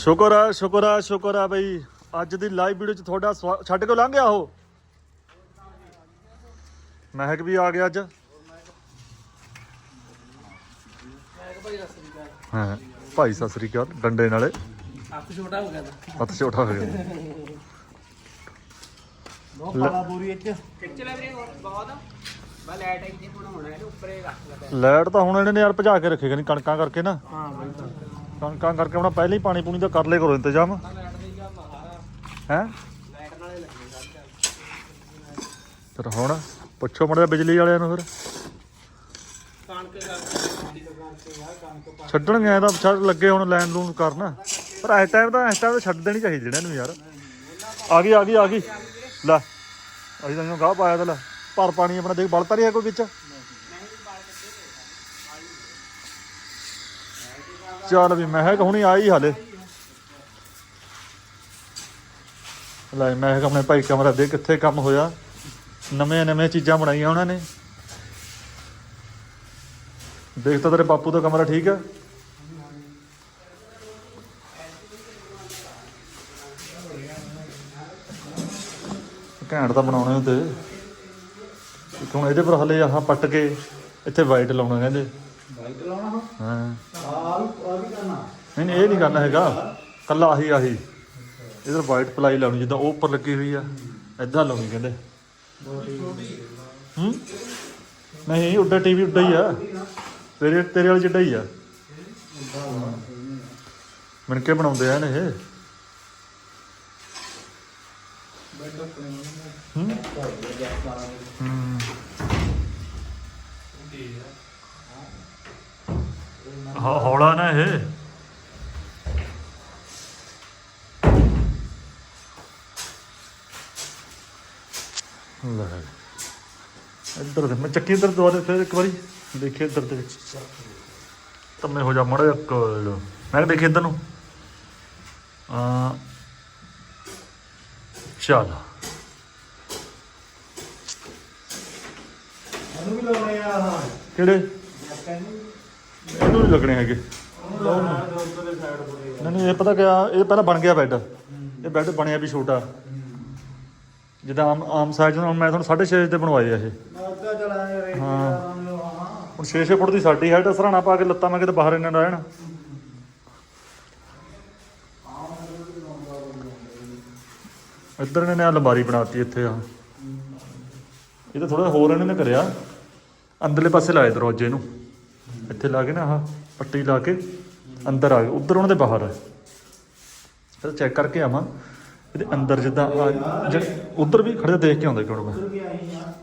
ਸ਼ੁਕਰ ਆ ਸ਼ੁਕਰ ਆ ਸ਼ੁਕਰ ਆ ਬਈ। ਅੱਜ ਦੀ ਲਾਈਵ ਵੀਡੀਓ ਚ ਤੁਹਾਡਾ ਸਵਾ- ਛੱਡ ਕੇ ਲੰਘ ਗਿਆ ਉਹ? ਮਹਿਕ ਵੀ ਆ ਗਿਆ ਅੱਜ। ਹਾਂ ਭਾਈ ਸਤਿ ਸ੍ਰੀ ਅਕਾਲ ਡੰਡੇ ਨਾਲੇ। ਹੱਥ ਛੋਟਾ ਹੋ ਗਿਆ ਹੱਥ ਛੋਟਾ ਹੋ ਗਿਆ। ਬਹੁਤ ਕਾਲਾ ਬੋਰੀ ਇੱਚ ਖਿੱਚ ਲੈ ਵੀਰੇ ਹੋਰ ਬਹੁਤ ਬਾ ਲਾਈਟ ਇੱਥੇ ਹੁਣ ਹੋਣਾ ਇਹਨੂੰ ਉੱਪਰੇ ਰੱਖ ਲੈ ਬੈ ਲਾਈਟ ਤਾਂ ਹੁਣ ਇਹਨੇ ਨੇ ਯਾਰ ਭਜਾ ਕੇ ਰੱਖੇਗਾ ਨਹੀਂ ਕਣਕਾਂ ਕਰਕੇ ਨਾ। ਹਾਂ ਬਾਈ ਕਣਕਾਂ ਕਰਕੇ ਆਪਣਾ ਪਹਿਲਾਂ ਹੀ ਪਾਣੀ ਪੂਣੀ ਦਾ ਕਰ ਲਿਆ ਕਰੋ ਇੰਤਜ਼ਾਮ। ਲਾਈਟ ਹੈ? ਫਿਰ ਹੁਣ ਪੁੱਛੋ ਮੜਿਆ ਬਿਜਲੀ ਵਾਲਿਆਂ ਨੂੰ ਫਿਰ। ਛੱਡਣਗੇ ਐ ਤਾਂ ਛੱਡ ਲੱਗੇ ਹੁਣ ਲੈਣ ਲੂਣ ਕਰਨ। ਪਰ ਇਸ ਟਾਈਮ ਤਾਂ ਇਸ ਟਾਈਮ ਤਾਂ ਛੱਡ ਦੇਣੀ ਚਾਹੀਦੀ ਇਹਨਾਂ ਨੂੰ ਯਾਰ। ਆ ਗਈ ਆ ਗਈ ਆ ਗਈ। ਲੈ, ਅਸੀਂ ਤਾਂ ਇਹਨੂੰ ਗਾਹ ਪਾਇਆ ਤਾਂ ਲੈ। ਭਰ ਪਾਣੀ ਆਪਣਾ ਦੇਖ ਬਲਤਾ ਰਿਹਾ ਕੋਈ ਵਿੱਚ। ਚੱਲ ਵੀ ਮਹਿਕ ਹੁਣੀ ਆਈ ਹਾਲੇ। ਲੈ ਮਹਿਕ ਆਪਣੇ ਭਾਈ ਕਮਰਾ ਦੇ ਕਿੱਥੇ ਕੰਮ ਹੋਇਆ। ਨਵੇਂ ਨਵੇਂ ਚੀਜ਼ਾਂ ਬਣਾਈਆਂ ਉਹਨਾਂ ਨੇ। ਦੇਖ ਤਾਂ ਤੇਰੇ ਬਾਪੂ ਦਾ ਕਮਰਾ ਠੀਕ ਹੈ ਘੈਂਟ ਤਾਂ ਬਣਾਉਣੇ ਹੁੰਦੇ। ਇੱਕ ਹੁਣ ਇਹਦੇ ਪਰ ਹਲੇ ਆਹ ਪੱਟ ਕੇ ਇੱਥੇ ਵਾਈਟ ਲਾਉਣਾ ਕਹਿੰਦੇ। ਬਾਈਕ ਲਾਉਣਾ ਹਾਂ। ਆ ਵੀ ਕਰਨਾ। ਨਹੀਂ ਨਹੀਂ, ਇਹ ਨਹੀਂ ਕਰਨਾ ਹੈਗਾ। ਕੱਲਾ ਆਹੀ ਆਹੀ। ਇਧਰ ਵਾਈਟ ਪਲਾਈ ਲਾਉਣੀ, ਜਿੱਦਾਂ ਉਹ ਉੱਪਰ ਲੱਗੀ ਹੋਈ ਆ। ਏਦਾਂ ਲਾਉਣੀ ਕਹਿੰਦੇ। ਹੂੰ? ਨਹੀਂ, ਉੱਡਾ ਟੀਵੀ ਉੱਡਾ ਹੀ ਆ। ਤੇਰੇ ਤੇਰੇ ਵਾਲੇ ਜਿੱਡਾ ਹੀ ਆ। ਮਣਕੇ ਬਣਾਉਂਦੇ ਆ ਨੇ ਇਹ। ਹੂੰ? ਹੂੰ। ਹਾਂ ਹੌਲਾ ਨਾ ਇਹ। ਲੈ। ਇੱਧਰ ਦੇ ਮੈਂ ਚੱਕੀ ਇੱਧਰ ਦੁਆਰੇ ਫਿਰ ਇੱਕ ਵਾਰੀ ਦੇਖੇ ਇੱਧਰ ਦੇ ਵਿੱਚ। ਤੰਮੇ ਹੋ ਜਾ ਮੜਾ ਕੋਲ ਮੈਂ ਕਿਹਾ ਦੇਖੇ ਇੱਧਰ ਨੂੰ। ਆ ਚੱਲ। ਇਹਨੂੰ ਵੀ ਲਾਉਣੇ ਆ। ਕਿਹੜੇ? ਕਹਿੰਦੀ ਇਹਨੂੰ ਨਹੀਂ ਲੱਗਣੇ ਹੈਗੇ। ਨਹੀਂ ਨਹੀਂ ਇਹ ਪਤਾ ਕਿਆ ਇਹ ਪਹਿਲਾਂ ਬਣ ਗਿਆ ਬੈੱਡ। ਇਹ ਬੈੱਡ ਬਣਿਆ ਵੀ ਛੋਟਾ। ਜਿੱਦਾਂ ਆਮ ਆਮ ਸਾਈਜ਼ ਨਾਲ ਮੈਂ ਤੁਹਾਨੂੰ 6.5 ਤੇ ਬਣਵਾਏ ਆ ਇਹ। ਹਾਂ। ਹੁਣ 6-6 ਫੁੱਟ ਦੀ ਸਾਡੀ ਹਾਈਟ ਸਰਾਣਾ ਪਾ ਕੇ ਲੱਤਾਂ ਮੈਂ ਕਿਤੇ ਬਾਹਰ ਇਹਨਾਂ ਰਹਿਣ। ਇੱਧਰ ਨੇ ਆਹ ਅਲਮਾਰੀ ਬਣਾਤੀ ਇੱਥੇ ਆ ਇਹ ਤਾਂ ਥੋੜਾ ਹੋਰ ਇਹਨਾਂ ਨੇ ਕਰਿਆ। ਅੰਦਰਲੇ ਪਾਸੇ ਲਾਏ ਦਰਵਾਜ਼ੇ ਨੂੰ। ਇੱਥੇ ਲਾ ਕੇ ਨਾ ਆਹ ਪੱਟੀ ਲਾ ਕੇ ਅੰਦਰ ਆ ਗਏ। ਉੱਧਰ ਉਹਨਾਂ ਦੇ ਬਾਹਰ ਆ। ਫਿਰ ਚੈੱਕ ਕਰਕੇ ਆਵਾਂ। ਇਹਦੇ ਅੰਦਰ ਜਿੱਦਾਂ ਉੱਧਰ ਵੀ ਖੜੇ ਦੇਖ ਕੇ ਆਉਂਦਾ ਕਿਉਂ ਮੈਂ।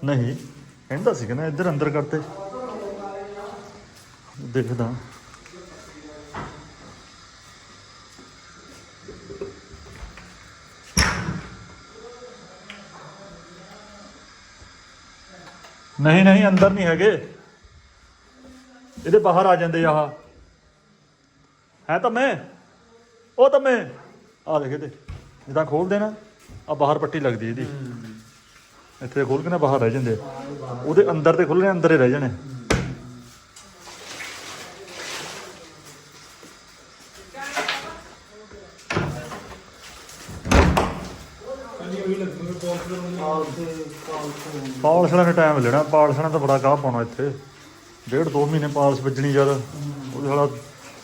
ਨਹੀਂ, ਕਹਿੰਦਾ ਸੀ ਨਾ ਇੱਧਰ ਅੰਦਰ ਕਰਤੇ ਦੇਖਦਾ। ਨਹੀਂ ਨਹੀਂ, ਅੰਦਰ ਨਹੀਂ ਹੈਗੇ। ਇਹਦੇ ਬਾਹਰ ਆ ਜਾਂਦੇ ਆਹ। ਹੈ ਤਾਂ ਮੈਂ? ਉਹ ਤਾਂ ਮੈਂ। ਆ ਦੇਖ ਇਹਦੇ। ਜਿੱਦਾਂ ਖੋਲਦੇ ਨਾ। ਆ ਬਾਹਰ ਪੱਟੀ ਲੱਗਦੀ ਇਹਦੀ। ਇੱਥੇ ਖੋਲ ਕੇ ਨਾ ਬਾਹਰ ਰਹਿ ਜਾਂਦੇ ਉਹਦੇ ਅੰਦਰ ਤੇ ਖੁੱਲਣੇ ਅੰਦਰ ਹੀ ਰਹਿ ਜਾਣੇ। ਪਾਲਸਣਾ ਨੇ ਟਾਈਮ ਲੈਣਾ। ਪਾਲਸਣਾ ਤਾਂ ਬੜਾ ਗਾਹ ਪਾਉਣਾ ਇੱਥੇ। ਡੇਢ ਦੋ ਮਹੀਨੇ ਪਾਲਸ ਵੱਜਣੀ ਯਾਰ। ਉਹਦੇ ਸਾਲਾ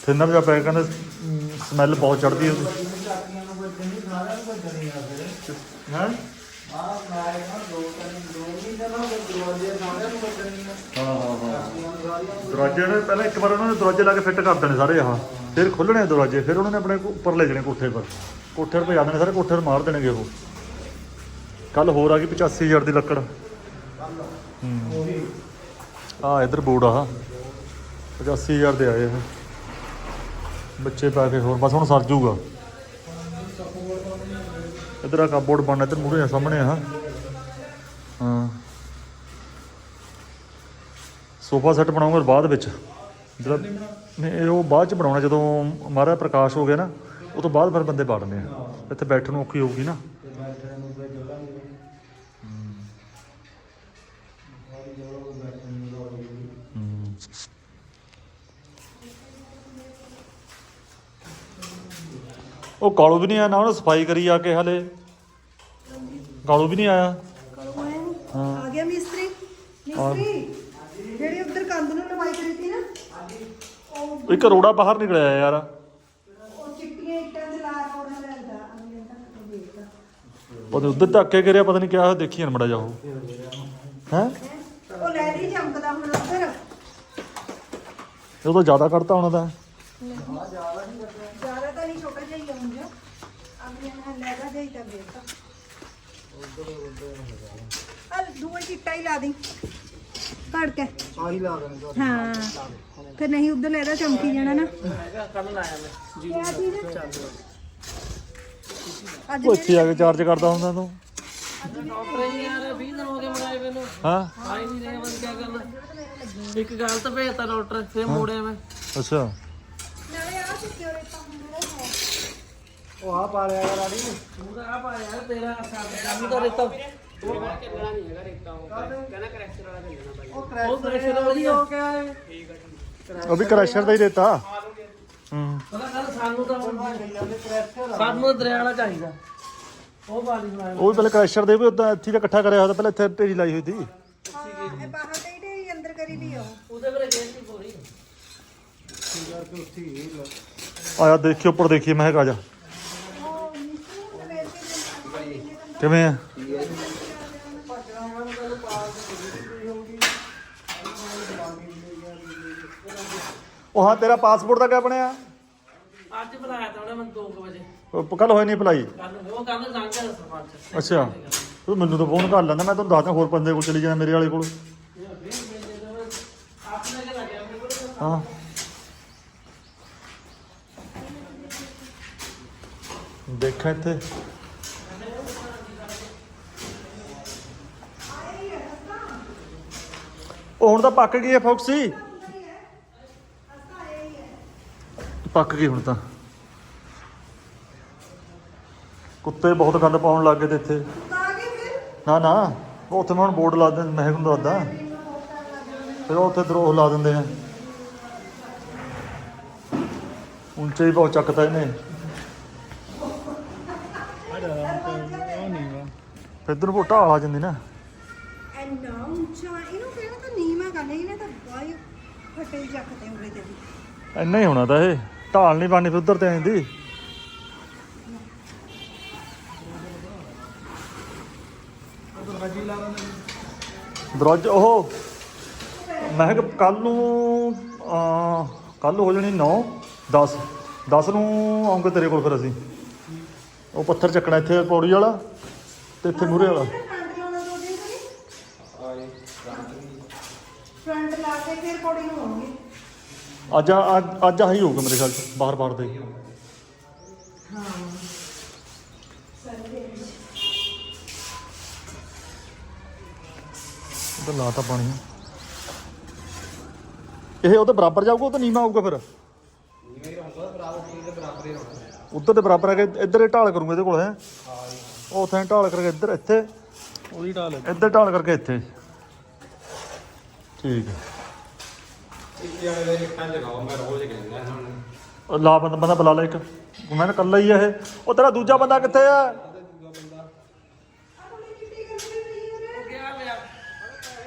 ਥਿਨਰ ਜਿਹਾ ਪੈ ਕਹਿੰਦੇ ਸਮੈਲ ਬਹੁਤ ਚੜਦੀ ਉਹਦੀ। ਚਾਕੀਆਂ ਹੈ? ਹਾਂ ਹਾਂ ਦਰਵਾਜ਼ੇ ਨੇ ਪਹਿਲਾਂ ਇੱਕ ਵਾਰ ਉਹਨਾਂ ਨੇ ਦਰਵਾਜ਼ੇ ਲਾ ਕੇ ਫਿੱਟ ਕਰ ਦੇਣੇ ਸਾਰੇ ਆਹ। ਫਿਰ ਖੁੱਲਣੇ ਦਰਵਾਜ਼ੇ, ਫਿਰ ਉਹਨਾਂ ਨੇ ਆਪਣੇ ਉੱਪਰ ਲੈ ਜਾਣੇ ਕੋਠੇ ਪਰ। ਕੋਠੇ ਪਰ ਭਜਾ ਦੇਣੇ, ਸਾਰੇ ਕੋਠੇ ਪਰ ਮਾਰ ਦੇਣਗੇ ਉਹ। ਕੱਲ ਹੋਰ ਆ ਗਈ 85000 ਦੀ ਲੱਕੜ। ਆ ਇਧਰ ਬੋਰਡ ਆ। 85000 ਦੇ ਆਏ ਇਹ ਬੱਚੇ ਪਾ ਕੇ ਹੋਰ, ਬਸ ਹੁਣ ਸਰ ਜੂਗਾ। ਇਧਰ ਆ ਕਾਬੋਰਡ ਬਣਨਾ, ਇਧਰ ਮੂਹਰੇ ਆ, ਸਾਹਮਣੇ ਆ। ਹਾਂ। ਸੋਫਾ ਸੈੱਟ ਬਣਾਉਂਗਾ ਬਾਅਦ ਵਿੱਚ। ਜਿਹੜਾ ਨਹੀਂ ਉਹ ਬਾਅਦ ਚ ਬਣਾਉਣਾ, ਜਦੋਂ ਮਹਾਰਾਜ ਪ੍ਰਕਾਸ਼ ਹੋ ਗਿਆ ਨਾ, ਉਹ ਤੋਂ ਬਾਅਦ ਫਿਰ ਬੰਦੇ ਬਾੜਨੇ ਆ। ਇੱਥੇ ਬੈਠਣ ਨੂੰ ਔਖੀ ਹੋਊਗੀ ਨਾ। ਉਹ ਕਾਲੂ ਵੀ ਨਹੀਂ ਆਇਆ ਨਾ ਉਹਨੇ ਸਫ਼ਾਈ ਕਰੀ ਆ ਕੇ ਹਲੇ। ਕਾਲੂ ਵੀ ਨਹੀਂ ਆਇਆ। ਆ ਗਿਆ ਮਿਸਤਰੀ? ਮਿਸਤਰੀ ਜਿਹੜੀ ਉੱਧਰ ਕੰਧ ਨੂੰ ਲਵਾਈ ਕਰੀ ਸੀ ਨਾ? ਉਹ ਇੱਕ ਰੋੜਾ ਬਾਹਰ ਨਿਕਲਿਆ ਯਾਰ। ਉਹ ਚਿੱਟੀਆਂ ਇੱਟਾਂ ਦੇ ਲਾਰ ਕੋਣਾ ਲੈਂਦਾ ਅਗਲੇ ਤੱਕ ਦੇਖਦਾ ਉਹਦੇ ਉੱਧਰ ਧੱਕੇ ਕਰਿਆ ਪਤਾ ਨਹੀਂ ਕਿਆ ਹੋਇਆ, ਦੇਖੀ ਮੜਾ ਜਾ ਉਹ। ਹੈ? ਉਹ ਲੈ ਲਈ ਚਮਕਦਾ ਹੁਣ ਉੱਧਰ। ਉਹ ਤਾਂ ਜ਼ਿਆਦਾ ਕੱਢਤਾ ਉਹਨਾਂ ਦਾ। ਜ਼ਿਆਦਾ ਤਾਂ ਨਹੀਂ ਛੋਟਾ ਜਿਹਾ ਹੀ ਆ ਹੁਣ ਜੋ ਅਗਲੇ ਨਾਲ ਲੈਗਾ ਜਾਈ ਤਾਂ ਦੇਖਦਾ ਅਲ ਦੂਏ ਚਿੱਟਾ ਹੀ ਲਾ ਦੀ। ਘੜ ਕੇ। ਆਹੀ ਲਾ ਦੇਣਾ ਹਾਂ ਫਿਰ ਨਹੀਂ ਉੱਧਰ ਲੈਦਾ ਚਮਕੀ ਜਾਣਾ ਨਾ। ਕੱਲ ਲਾਇਆ ਮੈਂ ਜੀ ਉਹ ਇੱਥੇ ਆ ਕੇ ਚਾਰਜ ਕਰਦਾ ਹੁੰਦਾ ਤੂੰ। ਡਾਕਟਰ ਯਾਰ 20 ਦਿਨ ਹੋ? ਗਏ ਮਰਾਏ ਮੈਨੂੰ ਹਾਂ ਆ ਹੀ ਨਹੀਂ ਰਹੇ ਬਸ ਕੀ ਕਰਨਾ। ਇੱਕ ਗੱਲ ਤਾਂ ਭੇਜਤਾ ਡਾਕਟਰ ਫੇਰ ਮੋੜਿਆ ਮੈਂ। ਅੱਛਾ ਨਾਲੇ ਆ ਸਿਕਿਉਰਿਟੀ ਹੈ ਉਹ ਆ ਪਾ ਲਿਆ ਯਾਰ ਆੜੀ ਤੂੰ ਤਾਂ ਆ ਪਾ ਯਾਰ ਤੇਰਾ ਕੰਮ ਤਾਂ ਰੇਤਾ ਉਹ ਚੱਲਣਾ ਨਹੀਂ ਹੈਗਾ ਰੇਤਾ ਉਹ। ਕਹਿੰਦਾ? ਕਰੈਕਟਰ ਵਾਲਾ ਚੱਲਣਾ ਬਾਈ। ਉਹ ਕਰੈਕਟਰ ਵਾਲਾ ਹੋ ਗਿਆ ਹੈ? ਉਹ ਵੀ ਕ੍ਰੈਸ਼ਰ ਦਾ ਹੀ ਦਿੱਤਾ। ਹੂੰ। ਪਤਾ ਕੱਲ ਸਾਨੂੰ ਤਾਂ ਸਾਨੂੰ ਦਰਿਆ ਵਾਲਾ ਚਾਹੀਦਾ। ਉਹ ਬਾਲੀ ਸੁਣਾਇਆ ਉਹ ਵੀ ਪਹਿਲੇ ਕ੍ਰੈਸ਼ਰ ਦੇ ਵੀ ਉਦਾਂ ਇੱਥੇ ਦਾ ਇਕੱਠਾ ਕਰਿਆ ਹੋਇਆ ਤਾਂ ਪਹਿਲਾਂ ਇੱਥੇ ਢੇਰੀ ਲਾਈ ਹੋਈ ਸੀ। ਹਾਂ ਇਹ ਬਾਹਰ ਤੇ ਹੀ ਢੇਰੀ ਅੰਦਰ ਕਰੀ ਵੀ ਆ ਉਹ। ਉਹਦੇ ਬਾਰੇ ਗੇਮ ਨਹੀਂ ਪੂਰੀ ਆਇਆ ਦੇਖੀ ਉੱਪਰ ਦੇਖੀ ਮੈਂ ਕਿਹਾ ਆ ਜਾ ਉਹ ਮਿਸਤਰੀ ਨੂੰ ਵੇਚ ਕੇ ਦਿੰਦਾ ਕਿਵੇਂ ਆ? ਉਹ ਹਾਂ ਤੇਰਾ ਪਾਸਪੋਰਟ ਦਾ ਕਿਆ ਬਣਿਆ? ਅੱਜ ਬੁਲਾਇਆ ਤਾਂ ਉਹਨੇ ਮੈਨੂੰ 2 ਵਜੇ। ਕੱਲ ਹੋਏ ਨਹੀਂ ਅਪਲਾਈ ਕੱਲ ਉਹ ਕੱਲ ਲੰਘ ਗਿਆ ਸਰਪੰਚ। ਅੱਛਾ। ਤੂੰ ਮੈਨੂੰ ਤਾਂ ਫੋਨ ਕਰ ਲੈਂਦਾ ਮੈਂ ਤੁਹਾਨੂੰ ਦੱਸਦਾ ਹੋਰ ਬੰਦੇ ਕੋਲ ਚਲੀ ਜਾਣਾ ਮੇਰੇ ਵਾਲੇ ਕੋਲ। ਹਾਂ। ਦੇਖਾਂ ਇੱਥੇ। ਉਹ ਹੁਣ ਤਾਂ ਪੱਕ ਗਈ ਹੈ ਫੌਕਸੀ। ਪੱਕ ਗਈ ਹੁਣ ਤਾਂ। ਕੁੱਤੇ ਬਹੁਤ ਗੰਦ ਪਾਉਣ ਲੱਗ ਗਏ ਤੇ ਇੱਥੇ। ਫਿਰ ਨਾ ਨਾ, ਉਹ ਉੱਥੇ ਮੈਂ ਹੁਣ ਬੋਰਡ ਲਾ ਦਿੰਦਾ, ਮੈਂ ਤੁਹਾਨੂੰ ਦੱਸਦਾ। ਫਿਰ ਉਹ ਉੱਥੇ ਦਰੋਹ ਲਾ ਦਿੰਦੇ ਆ। ਉੱਚੇ ਹੀ ਬਹੁਤ ਚੱਕਦਾ ਇਹਨੇ। ਫਿਰ ਇੱਧਰ ਨੂੰ ਆ ਜਾਂਦੀ ਨਾ। ਐਨਾ ਉੱਚਾ ਹੈ ਤਾਂ ਬਾਈ ਫੱਟੇ ਉਰੇ ਤੇ ਵੀ। ਇੰਨਾ ਹੀ ਹੋਣਾ ਤਾਂ ਇਹ। ਢਾਲ ਨਹੀਂ ਬਣਨੀ ਫਿਰ ਉੱਧਰ ਤੇ ਆਂਦੀ ਦਰਵਾਜ਼ਾ ਉਹ ਮੈਂ ਕਿਹਾ ਕੱਲ ਨੂੰ ਕੱਲ ਹੋ ਜਾਣੀ 9 10 10 ਨੂੰ ਆਉਂਗੇ ਤੇਰੇ ਕੋਲ ਫਿਰ ਅਸੀਂ। ਉਹ ਪੱਥਰ ਚੱਕਣਾ ਇੱਥੇ ਪੌੜੀ ਵਾਲਾ ਤੇ ਇੱਥੇ ਮੂਰੇ ਵਾਲਾ। ਫਰੰਟ ਲਾ ਕੇ ਫਿਰ ਨੂੰ ਆਉਂਗੇ ਅੱਜ ਆ- ਅੱਜ ਅੱਜ ਆਹੀ ਹੋਊਗਾ ਮੇਰੇ ਖਿਆਲ ਚ ਬਾਹਰ ਬਾਹਰ ਦੇ। ਹਾਂ। ਸਾਰੇ ਉਹਦਾ ਲਾ ਤਾਂ ਪਾਣੀ। ਇਹ ਉਹਦੇ ਬਰਾਬਰ ਜਾਊਗਾ ਉਹ ਤਾਂ ਨੀਵਾ ਆਊਗਾ ਫਿਰ? ਉੱਧਰ ਦੇ ਬਰਾਬਰ ਹੈ ਕਿ ਇੱਧਰ ਇਹ ਢਾਲ ਕਰੂੰਗਾ ਇਹਦੇ ਕੋਲ ਹੈ? ਉਹ ਉੱਥੇ ਢਾਲ ਕਰਕੇ ਇੱਧਰ ਇੱਥੇ। ਉਹਦੀ ਢਾਲ ਇੱਧਰ ਢਾਲ ਕਰਕੇ ਇੱਥੇ। ਠੀਕ ਹੈ ਉਹ ਲਾ ਬੰਦਾ ਬੰਦਾ ਬੁਲਾ ਲੈ ਇੱਕ। ਮੈਂ ਤਾਂ ਇਕੱਲਾ ਹੀ ਆ ਇਹ। ਉਹ ਤੇਰਾ ਦੂਜਾ ਬੰਦਾ ਕਿੱਥੇ ਆ?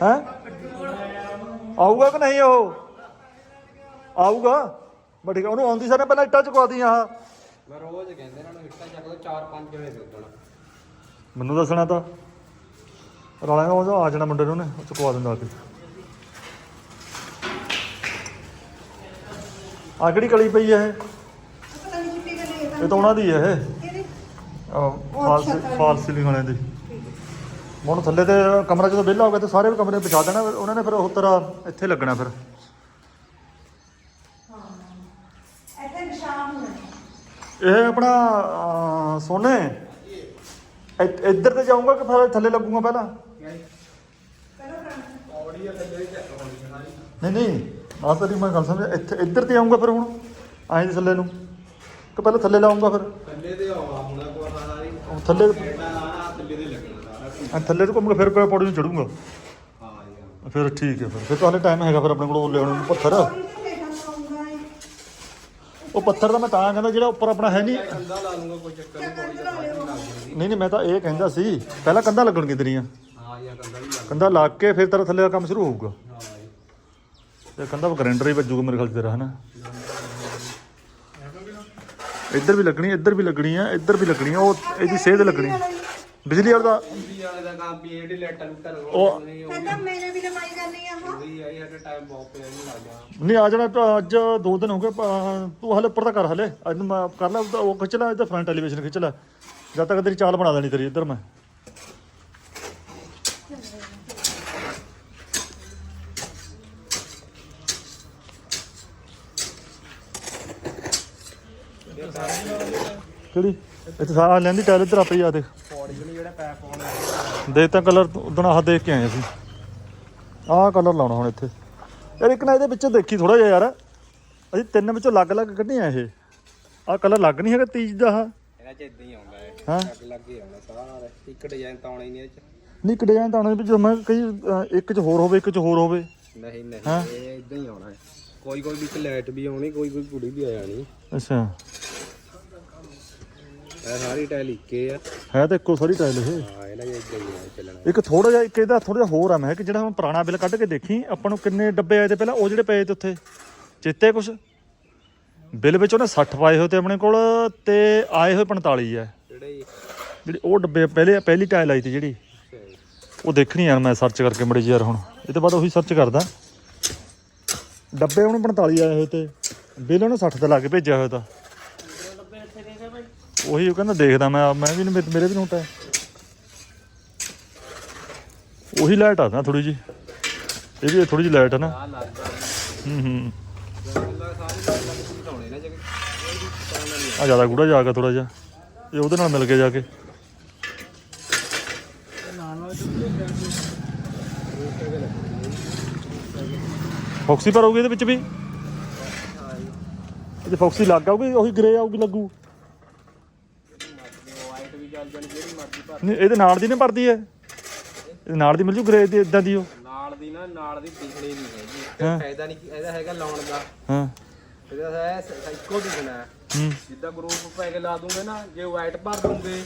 ਹੈ? ਆਊਗਾ ਕਿ ਨਹੀਂ ਉਹ? ਆਊਗਾ। ਬਟ ਠੀਕ ਆ, ਉਹਨੂੰ ਆਉਂਦੀ ਸਾਰੇ ਪਹਿਲਾਂ ਇੱਟਾਂ ਚੁਕਵਾ ਦੀਆਂ ਆਹ। ਮੈਂ ਰੋਜ਼ ਕਹਿੰਦੇ ਇਹਨਾਂ ਨੂੰ ਇੱਟਾਂ ਚੱਕ ਦੋ ਚਾਰ ਪੰਜ ਜਣੇ ਦੇ ਦੇਣਾ ਮੈਨੂੰ ਦੱਸਣਾ ਤਾਂ। ਰਾਲਾ ਉਹ ਆ ਜਾਣਾ ਮੁੰਡੇ ਨੂੰ ਨੇ ਚੁਕਵਾ ਦਿੰਦਾ ਆ ਕੇ। ਆ ਕਿਹੜੀ ਕਲੀ ਪਈ ਹੈ ਇਹ? ਪਤਾ ਨਹੀਂ ਇਹ ਇਹ ਤਾਂ ਉਹਨਾਂ ਦੀ ਹੈ ਇਹ। ਕਿਹਦੀ ਫਾਲਸ ਫਾਲਸ ਸੀਲਿੰਗ ਵਾਲਿਆਂ ਦੀ। ਹੁਣ ਥੱਲੇ ਤੇ ਕਮਰਾ ਜਦੋਂ ਵਿਹਲਾ ਹੋ ਗਿਆ ਤੇ ਸਾਰੇ ਕਮਰੇ ਵਿਛਾ ਦੇਣਾ ਫਿਰ ਉਹਨਾਂ ਨੇ ਫਿਰ ਉਹ ਤਰ੍ਹਾਂ ਇੱਥੇ ਲੱਗਣਾ ਫਿਰ। ਇੱਥੇ ਨਿਸ਼ਾਨ ਹੋਣਾ। ਇਹ ਆਪਣਾ ਅਹ, ਸੋਨੇ? ਇ- ਇੱਧਰ ਤੇ ਜਾਊਂਗਾ ਕਿ ਫਿਰ ਥੱਲੇ ਲੱਗੂਗਾ ਪਹਿਲਾਂ? ਪਹਿਲਾਂ ਫਰੰਟ ਨਹੀਂ ਨਹੀਂ। ਆਹ ਤੇਰੀ ਮੈਂ ਗੱਲ ਸਮਝ ਇੱਥੇ ਇੱਧਰ ਤੇ ਆਊਂਗਾ ਫਿਰ ਹੁਣ। ਐਂ ਥੱਲੇ ਨੂੰ। ਕਿ ਪਹਿਲਾਂ ਥੱਲੇ ਲਾਉਂਗਾ ਫਿਰ। ਥੱਲੇ ਤੇ ਆਵਾ ਹੁਣ ਕੋ ਸਾਰੀ। ਉਹ ਥੱਲੇ ਬੇਟਾ ਆ ਥੱਲੇ ਤੇ ਲੱਗਣਾ ਸਾਰਾ ਐਂ ਥੱਲੇ ਤੋਂ ਘੁੰਮ ਕੇ ਫਿਰ ਕੋਈ ਪੌੜੀ ਨੂੰ ਚੜੂੰਗਾ। ਹਾਂ ਯਾਰ ਫਿਰ ਠੀਕ ਹੈ ਫਿਰ। ਫਿਰ ਤਾਂ ਹਲੇ ਟਾਈਮ ਹੈਗਾ ਫਿਰ ਆਪਣੇ ਕੋਲ ਉਹ ਲਿਆਉਣ ਨੂੰ। ਪੱਥਰ। ਉਹ ਪੱਥਰ ਦਾ ਮੈਂ ਤਾਂ ਕਹਿੰਦਾ ਜਿਹੜਾ ਉੱਪਰ ਆਪਣਾ ਹੈ ਨਹੀਂ। ਕੰਦਾ ਲਾ ਲੂੰਗਾ ਕੋਈ ਚੱਕਰ ਨਹੀਂ ਲੱਗ ਨਹੀਂ ਨਹੀਂ ਮੈਂ ਤਾਂ ਇਹ ਕਹਿੰਦਾ ਸੀ। ਪਹਿਲਾਂ ਕੰਧਾਂ ਲੱਗਣਗੀਆਂ ਤੇਰੀਆਂ। ਹਾਂ ਯਾ ਕੰਦਾ ਵੀ ਲੱਗ ਕੰਧਾਂ ਲਾ ਕੇ ਫਿਰ ਤੇਰਾ ਥੱਲੇ ਦਾ ਕੰਮ ਸ਼ੁਰੂ ਹੋਊਗਾ। ਹਾਂ ਤੇ ਕੰਧਾਂ ਗਰੈਂਡਰ ਹੀ ਵੱਜੂਗਾ ਮੇਰੇ ਖਿਆਲ ਤੇਰਾ ਹਨਾ? ਇੱਧਰ ਵੀ ਲੱਗਣੀ ਇੱਧਰ ਵੀ ਲੱਗਣੀ ਆ ਇੱਧਰ ਵੀ ਲੱਗਣੀ ਆ ਉਹ ਇਹਦੀ ਸੇਧ ਲੱਗਣੀ। ਬਿਜਲੀ ਵਾਲਾ ਦਾ ਬਿਜਲੀ ਵਾਲੇ ਦਾ ਕੰਮ ਵੀ ਇਹਦੀ ਲੈਟਰ ਲੁੱਟਰ ਉਹ- ਕਹਿੰਦਾ ਵੀ ਕਰਨੀ ਆ ਹਾਂ। ਉਹਦੀ ਆਈ ਸਾਡੇ ਟਾਈਮ ਬਹੁਤ ਪਿਆ ਨਹੀਂ ਲੱਗ ਨਹੀਂ ਆ ਜਾਣਾ ਤਾਂ ਅੱਜ ਦੋ ਦਿਨ ਹੋ ਗਏ ਤੂੰ ਹਲੇ ਉੱਪਰ ਤਾਂ ਕਰ ਹਲੇ। ਅੱਜ ਮੈਂ ਕਰ ਲੈ ਉਹ ਖਿੱਚ ਲੈ ਇਹਦਾ ਫਰੰਟ ਐਲੀਵੇਸ਼ਨ ਖਿੱਚ ਲੈ। ਜਦ ਤੱਕ ਤੇਰੀ ਚਾਲ ਬਣਾ ਦੇਣੀ ਤੇਰੀ ਇੱਧਰ ਮੈਂ। ਕਿਹੜੀ? ਇੱਥੇ ਸਾਰਾ ਲੈਂਦੀ ਟਾਇਲ ਇੱਧਰ ਆਪੇ ਆ ਦੇਖ। ਪੌੜੀ ਜਿਹੜਾ ਪੈਪ ਆਉਣਾ ਦੇਖ ਤਾਂ ਕਲਰ ਉਦੋਂ ਆਹ ਦੇਖ ਕੇ ਆਏ ਅਸੀਂ। ਆਹ ਕਲਰ ਲਾਉਣਾ ਹੁਣ ਇੱਥੇ। ਯਾਰ ਇੱਕ ਨਾ ਇਹਦੇ ਵਿੱਚੋਂ ਦੇਖੀ ਥੋੜਾ ਜਿਹਾ ਯਾਰ। ਅਸੀਂ ਤਿੰਨ ਵਿੱਚੋਂ ਅਲੱਗ-ਅਲੱਗ ਕੱਢੀਆਂ ਇਹ। ਆਹ ਕਲਰ ਲੱਗ ਨਹੀਂ ਹੈਗਾ ਤੀਜ ਦਾ ਆਹ। ਇਹਦਾ ਚ ਇਦਾਂ ਹੀ ਆਉਂਦਾ ਹੈ ਹਾਂ। ਲੱਗ ਲੱਗ ਹੀ ਆਉਂਦਾ ਸਾਰਾ ਇੱਕ ਡਿਜ਼ਾਈਨ ਤਾਂ ਆਉਣਾ ਹੀ ਨਹੀਂ ਇਹ ਚ। ਨਹੀਂ ਇੱਕ ਡਿਜ਼ਾਈਨ ਤਾਂ ਆਉਣਾ ਵੀ ਜੋ ਮੈਂ ਕਈ ਇੱਕ ਚ ਹੋਰ ਹੋਵੇ ਇੱਕ ਚ ਹੋਰ ਹੋਵੇ। ਨਹੀਂ ਨਹੀਂ। ਇਹ ਇਦਾਂ ਹੀ ਆਉਣਾ ਹੈ। ਕੋਈ ਕੋਈ ਵਿੱਚ ਲਾਈਟ ਵੀ ਆਉਣੀ ਕੋਈ ਕੋਈ ਕੁੜੀ ਵੀ ਆ ਜਾਣੀ। ਅੱਛਾ। ਇਹ ਸਾਰੀ ਟਾਈਲ ਇੱਕੇ ਆ। ਹੈ ਤਾਂ ਇੱਕੋ ਸਾਰੀ ਟਾਇਲ ਇਹ। ਹਾਂ ਇਹਦਾ ਇਦਾਂ ਹੀ ਆ ਚੱਲਣਾ। ਇੱਕ ਥੋੜਾ ਜਿਹਾ ਇੱਕ ਇਹਦਾ ਥੋੜਾ ਜਿਹਾ ਹੋਰ ਆ ਮੈਂ ਕਿ ਜਿਹੜਾ ਹੁਣ ਪੁਰਾਣਾ ਬਿੱਲ ਕੱਢ ਕੇ ਦੇਖੀ ਆਪਾਂ ਨੂੰ ਕਿੰਨੇ ਡੱਬੇ ਆਏ ਤੇ ਪਹਿਲਾਂ ਉਹ ਜਿਹੜੇ ਪਏ ਤੇ ਉੱਥੇ। ਚੇਤੇ ਕੁਛ? ਬਿੱਲ ਵਿੱਚ ਉਹਨੇ 60 ਪਾਏ ਹੋਏ ਤੇ ਆਪਣੇ ਕੋਲ ਤੇ ਆਏ ਹੋਏ 45 ਆ। ਜਿਹੜੀ ਉਹ ਡੱਬੇ ਪਹਿਲੇ ਪਹਿਲੀ ਟਾਇਲ ਆਈ ਤੀ ਜਿਹੜੀ। ਉਹ ਦੇਖਣੀ ਯਾਰ ਮੈਂ ਸਰਚ ਕਰਕੇ ਮੜੀ ਯਾਰ ਹੁਣ। ਇਹ ਤੋਂ ਬਾਅਦ ਉਹੀ ਸਰਚ ਕਰਦਾ। ਡੱਬੇ ਉਹਨੂੰ 45 ਆਏ ਹੋਏ ਤੇ ਬਿੱਲ ਉਹਨੇ 60 ਤੇ ਲਾ ਕੇ ਭੇਜਿਆ ਹੋਇਆ ਤਾਂ। ਉਹੀ ਉਹ ਕਹਿੰਦਾ ਦੇਖਦਾ ਮੈਂ ਮੈਂ ਵੀ ਨੀ- ਮੇਰੇ ਵੀ ਨੋਟ ਹੈ ਉਹੀ ਲਾਈਟ ਆ ਨਾ ਥੋੜੀ ਜੀ ਇਹ ਵੀ ਥੋੜੀ ਜੀ ਲਾਈਟ ਹੈ ਨਾ। ਆ ਲੱਗ ਗਿਆ ਹੂੰ ਹੂੰ। ਸਾਰੀ ਲੱਗ ਲੱਗ ਘਟਾਉਣੇ ਨਾ ਜਗੇ ਆ ਜ਼ਿਆਦਾ ਗੂੜਾ ਜਾ ਕੇ ਥੋੜਾ ਜਿਹਾ। ਇਹ ਉਹਦੇ ਨਾਲ ਮਿਲ ਕੇ ਜਾ ਕੇ। ਨਾਲ ਨਾਲ ਫੌਕਸੀ ਪਰ ਹੋਊਗੀ ਇਹਦੇ ਵਿੱਚ ਵੀ? ਇਹਦੇ ਫੌਕਸੀ ਲੱਗ ਆਊਗੀ ਉਹੀ ਗ੍ਰੇ ਆਊਗੀ ਲੱਗੂ। ਵਾਈਟ ਚੱਲ ਜਾਣੀ ਜਿਹੜੀ ਮਰਜ਼ੀ ਭਰ ਨਹੀਂ ਇਹਦੇ ਨਾਲ ਦੀ ਨਹੀਂ ਭਰਦੀ ਹੈ। ਇਹਦੇ ਨਾਲ ਦੀ ਮਿਲ ਜੂ ਗ੍ਰੇ ਦੀ ਇਦਾਂ ਦੀ ਉਹ? ਨਾਲ ਦੀ ਨਾ ਨਾਲ ਦੀ ਦਿਖਣੀ ਨਹੀਂ ਹੈਗੀ। ਹਾਂ। ਫਾਇਦਾ ਨਹੀਂ ਇਹਦਾ ਹੈਗਾ ਲਾਉਣ ਦਾ। ਹਾਂ। ਇਹਦਾ ਹੈ ਇੱਕੋ ਦਿਖਣਾ ਹੈ। ਜਿੱਦਾਂ ਗਰੂਪ ਪੈ ਕੇ ਲਾ ਦੂੰਗੇ ਨਾ ਜੇ ਵਾਈਟ ਭਰ ਦੂੰਗੇ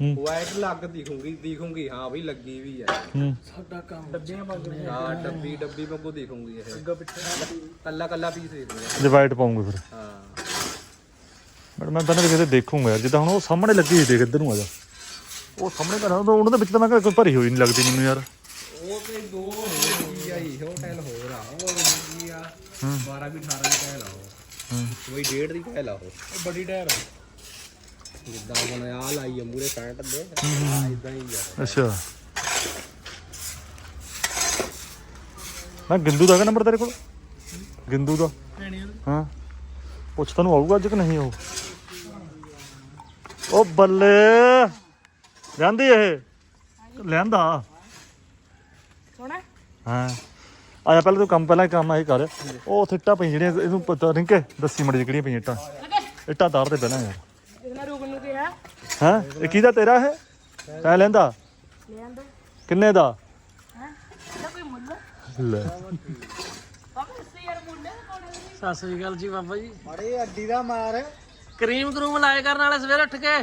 ਹੂੰ। ਵਾਈਟ ਲੱਗ ਦਿਖੂਗੀ ਦਿਖੂਗੀ ਹਾਂ ਵੀ ਲੱਗੀ ਵੀ ਹੂੰ। ਸਾਡਾ ਕੰਮ ਡੱਬੀਆਂ ਕੇ ਹਾਂ ਡੱਬੀ ਡੱਬੀ ਵਾਂਗੂ ਦਿਖੂਗੀ ਇਹ। ਅੱਗਾ ਪਿੱਛੇ। ਕੱਲਾ ਕੱਲਾ ਪੀਸ ਦੇਖੂਗਾ ਡਿਵਾਈਡ ਪਾਉਂਗੇ ਫਿਰ। ਹਾਂ। ਬਟ ਮੈਂ ਵੀ ਕਿਤੇ ਦੇਖੂੰਗਾ ਯਾਰ ਜਿੱਦਾਂ ਹੁਣ ਉਹ ਸਾਹਮਣੇ ਲੱਗੀ ਸੀ ਦੇਖ ਇੱਧਰ ਨੂੰ ਆ ਜਾ। ਉਹ ਸਾਹਮਣੇ ਤਾਂ ਨਾ ਉਹਨਾਂ ਦੇ ਵਿੱਚ ਤਾਂ ਮੈਂ ਕਿਹਾ ਕੋਈ ਭਰੀ ਹੋਈ ਨਹੀਂ ਲੱਗਦੀ ਮੈਨੂੰ ਯਾਰ। ਉਹ ਤੇ ਦੋ ਹੋਈ ਆਈ ਉਹ ਟਾਈਲ ਹੋਰ ਆ। ਉਹ ਕੀ ਆ 12 ਵੀ 18 ਦੀ ਟਾਈਲ ਆ ਉਹ ਹੂੰ। ਕੋਈ ਡੇਢ ਦੀ ਟਾਈਲ ਆ ਉਹ। ਬੜੀ ਟਾਇਰ ਜਿੱਦਾਂ ਹੁਣ ਆ ਲਾਈ ਆ ਮੂਰੇ ਪੈਂਟ ਦੇ ਆ ਇਦਾਂ ਹੀ। ਆ। ਅੱਛਾ। ਮੈਂ ਗਿੰਦੂ ਦਾ ਨੰਬਰ ਤੇਰੇ ਕੋਲ? ਗਿੰਦੂ ਦਾ। ਪੈਣੀ ਹਾਂ। ਪੁੱਛ ਤੈਨੂੰ ਆਊਗਾ ਅੱਜ ਕਿ ਨਹੀਂ ਉਹ? ਉਹ ਬੱਲੇ। ਲੈਂਦੀ ਇਹ? ਲੈਂਦਾ। ਸੋਣਾ ਹਾਂ। ਆਇਆ ਪਹਿਲਾਂ ਤੂੰ ਕੰਮ ਪਹਿਲਾਂ ਹੀ ਕੰਮ ਆਹੀ ਕਰ। ਉਹ ਥਿੱਟਾ ਪਈ ਜਿਹੜੀਆਂ ਇਹਨੂੰ ਪਤਾ ਰਿੰਕੇ ਦੱਸੀ ਮੜੀ ਕਿਹੜੀਆਂ ਪਈਆਂ ਇੱਟਾਂ। ਇੱਟਾਂ ਤਾਰ ਦੇ ਪਹਿਲਾਂ ਯਾਰ। ਇਹਨਾ ਰੂਬਨ ਨੂੰ ਕਿਹਾ। ਹਾਂ? ਇਹ ਕਿਹਦਾ ਤੇਰਾ ਹੈ ਤੈਂ ਲੈਂਦਾ। ਕਿੰਨੇ ਦਾ? ਹੈ? ਇਹਦਾ ਕੋਈ ਮੁੱਲ? ਲੈ। ਬਾਬਾ ਇਸੇ ਯਾਰ ਮੁੱਲ ਕੋਣ ਸਤਿ ਸ੍ਰੀ ਅਕਾਲ ਜੀ ਬਾਬਾ ਜੀ। ਅੜੇ ਅੱਡੀ ਦਾ ਮਾਰ। ਕਰੀਮ ਕਰੂਮ ਲਾਇਆ ਕਰਨ ਵਾਲੇ ਸਵੇਰੇ ਉੱਠ ਕੇ।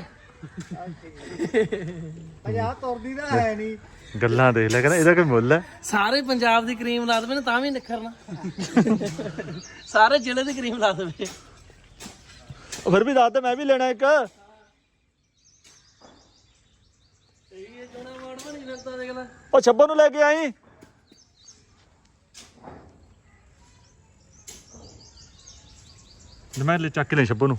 50 ਤੁਰਦੀ ਦਾ ਹੈ ਨਹੀਂ। ਗੱਲਾਂ ਦੇਖ ਲੈ ਕਹਿੰਦਾ ਇਹਦਾ ਕੋਈ ਮੁੱਲ ਹੈ? ਸਾਰੇ ਪੰਜਾਬ ਦੀ ਕਰੀਮ ਲਾ ਦੇਵੇ ਨਾ ਤਾਂ ਵੀ ਨਿਖਰਨਾ। ਸਾਰੇ ਜ਼ਿਲ੍ਹੇ ਦੀ ਕਰੀਮ ਲਾ ਦੇਵੇ। ਉਹ ਫਿਰ ਵੀ ਦੱਸ ਦੇ ਮੈਂ ਵੀ ਲੈਣਾ ਇੱਕ। ਇਹ ਜਣਾ ਮਾੜ ਬਣੀ ਫਿਰਦਾ ਦੇਖ ਲੈ ਉਹ ਛੱਬੋ ਨੂੰ ਲੈ ਕੇ ਆਈ। ਮੈਂ ਲੈ ਚੱਕ ਲੈ ਛੱਬੋ ਨੂੰ।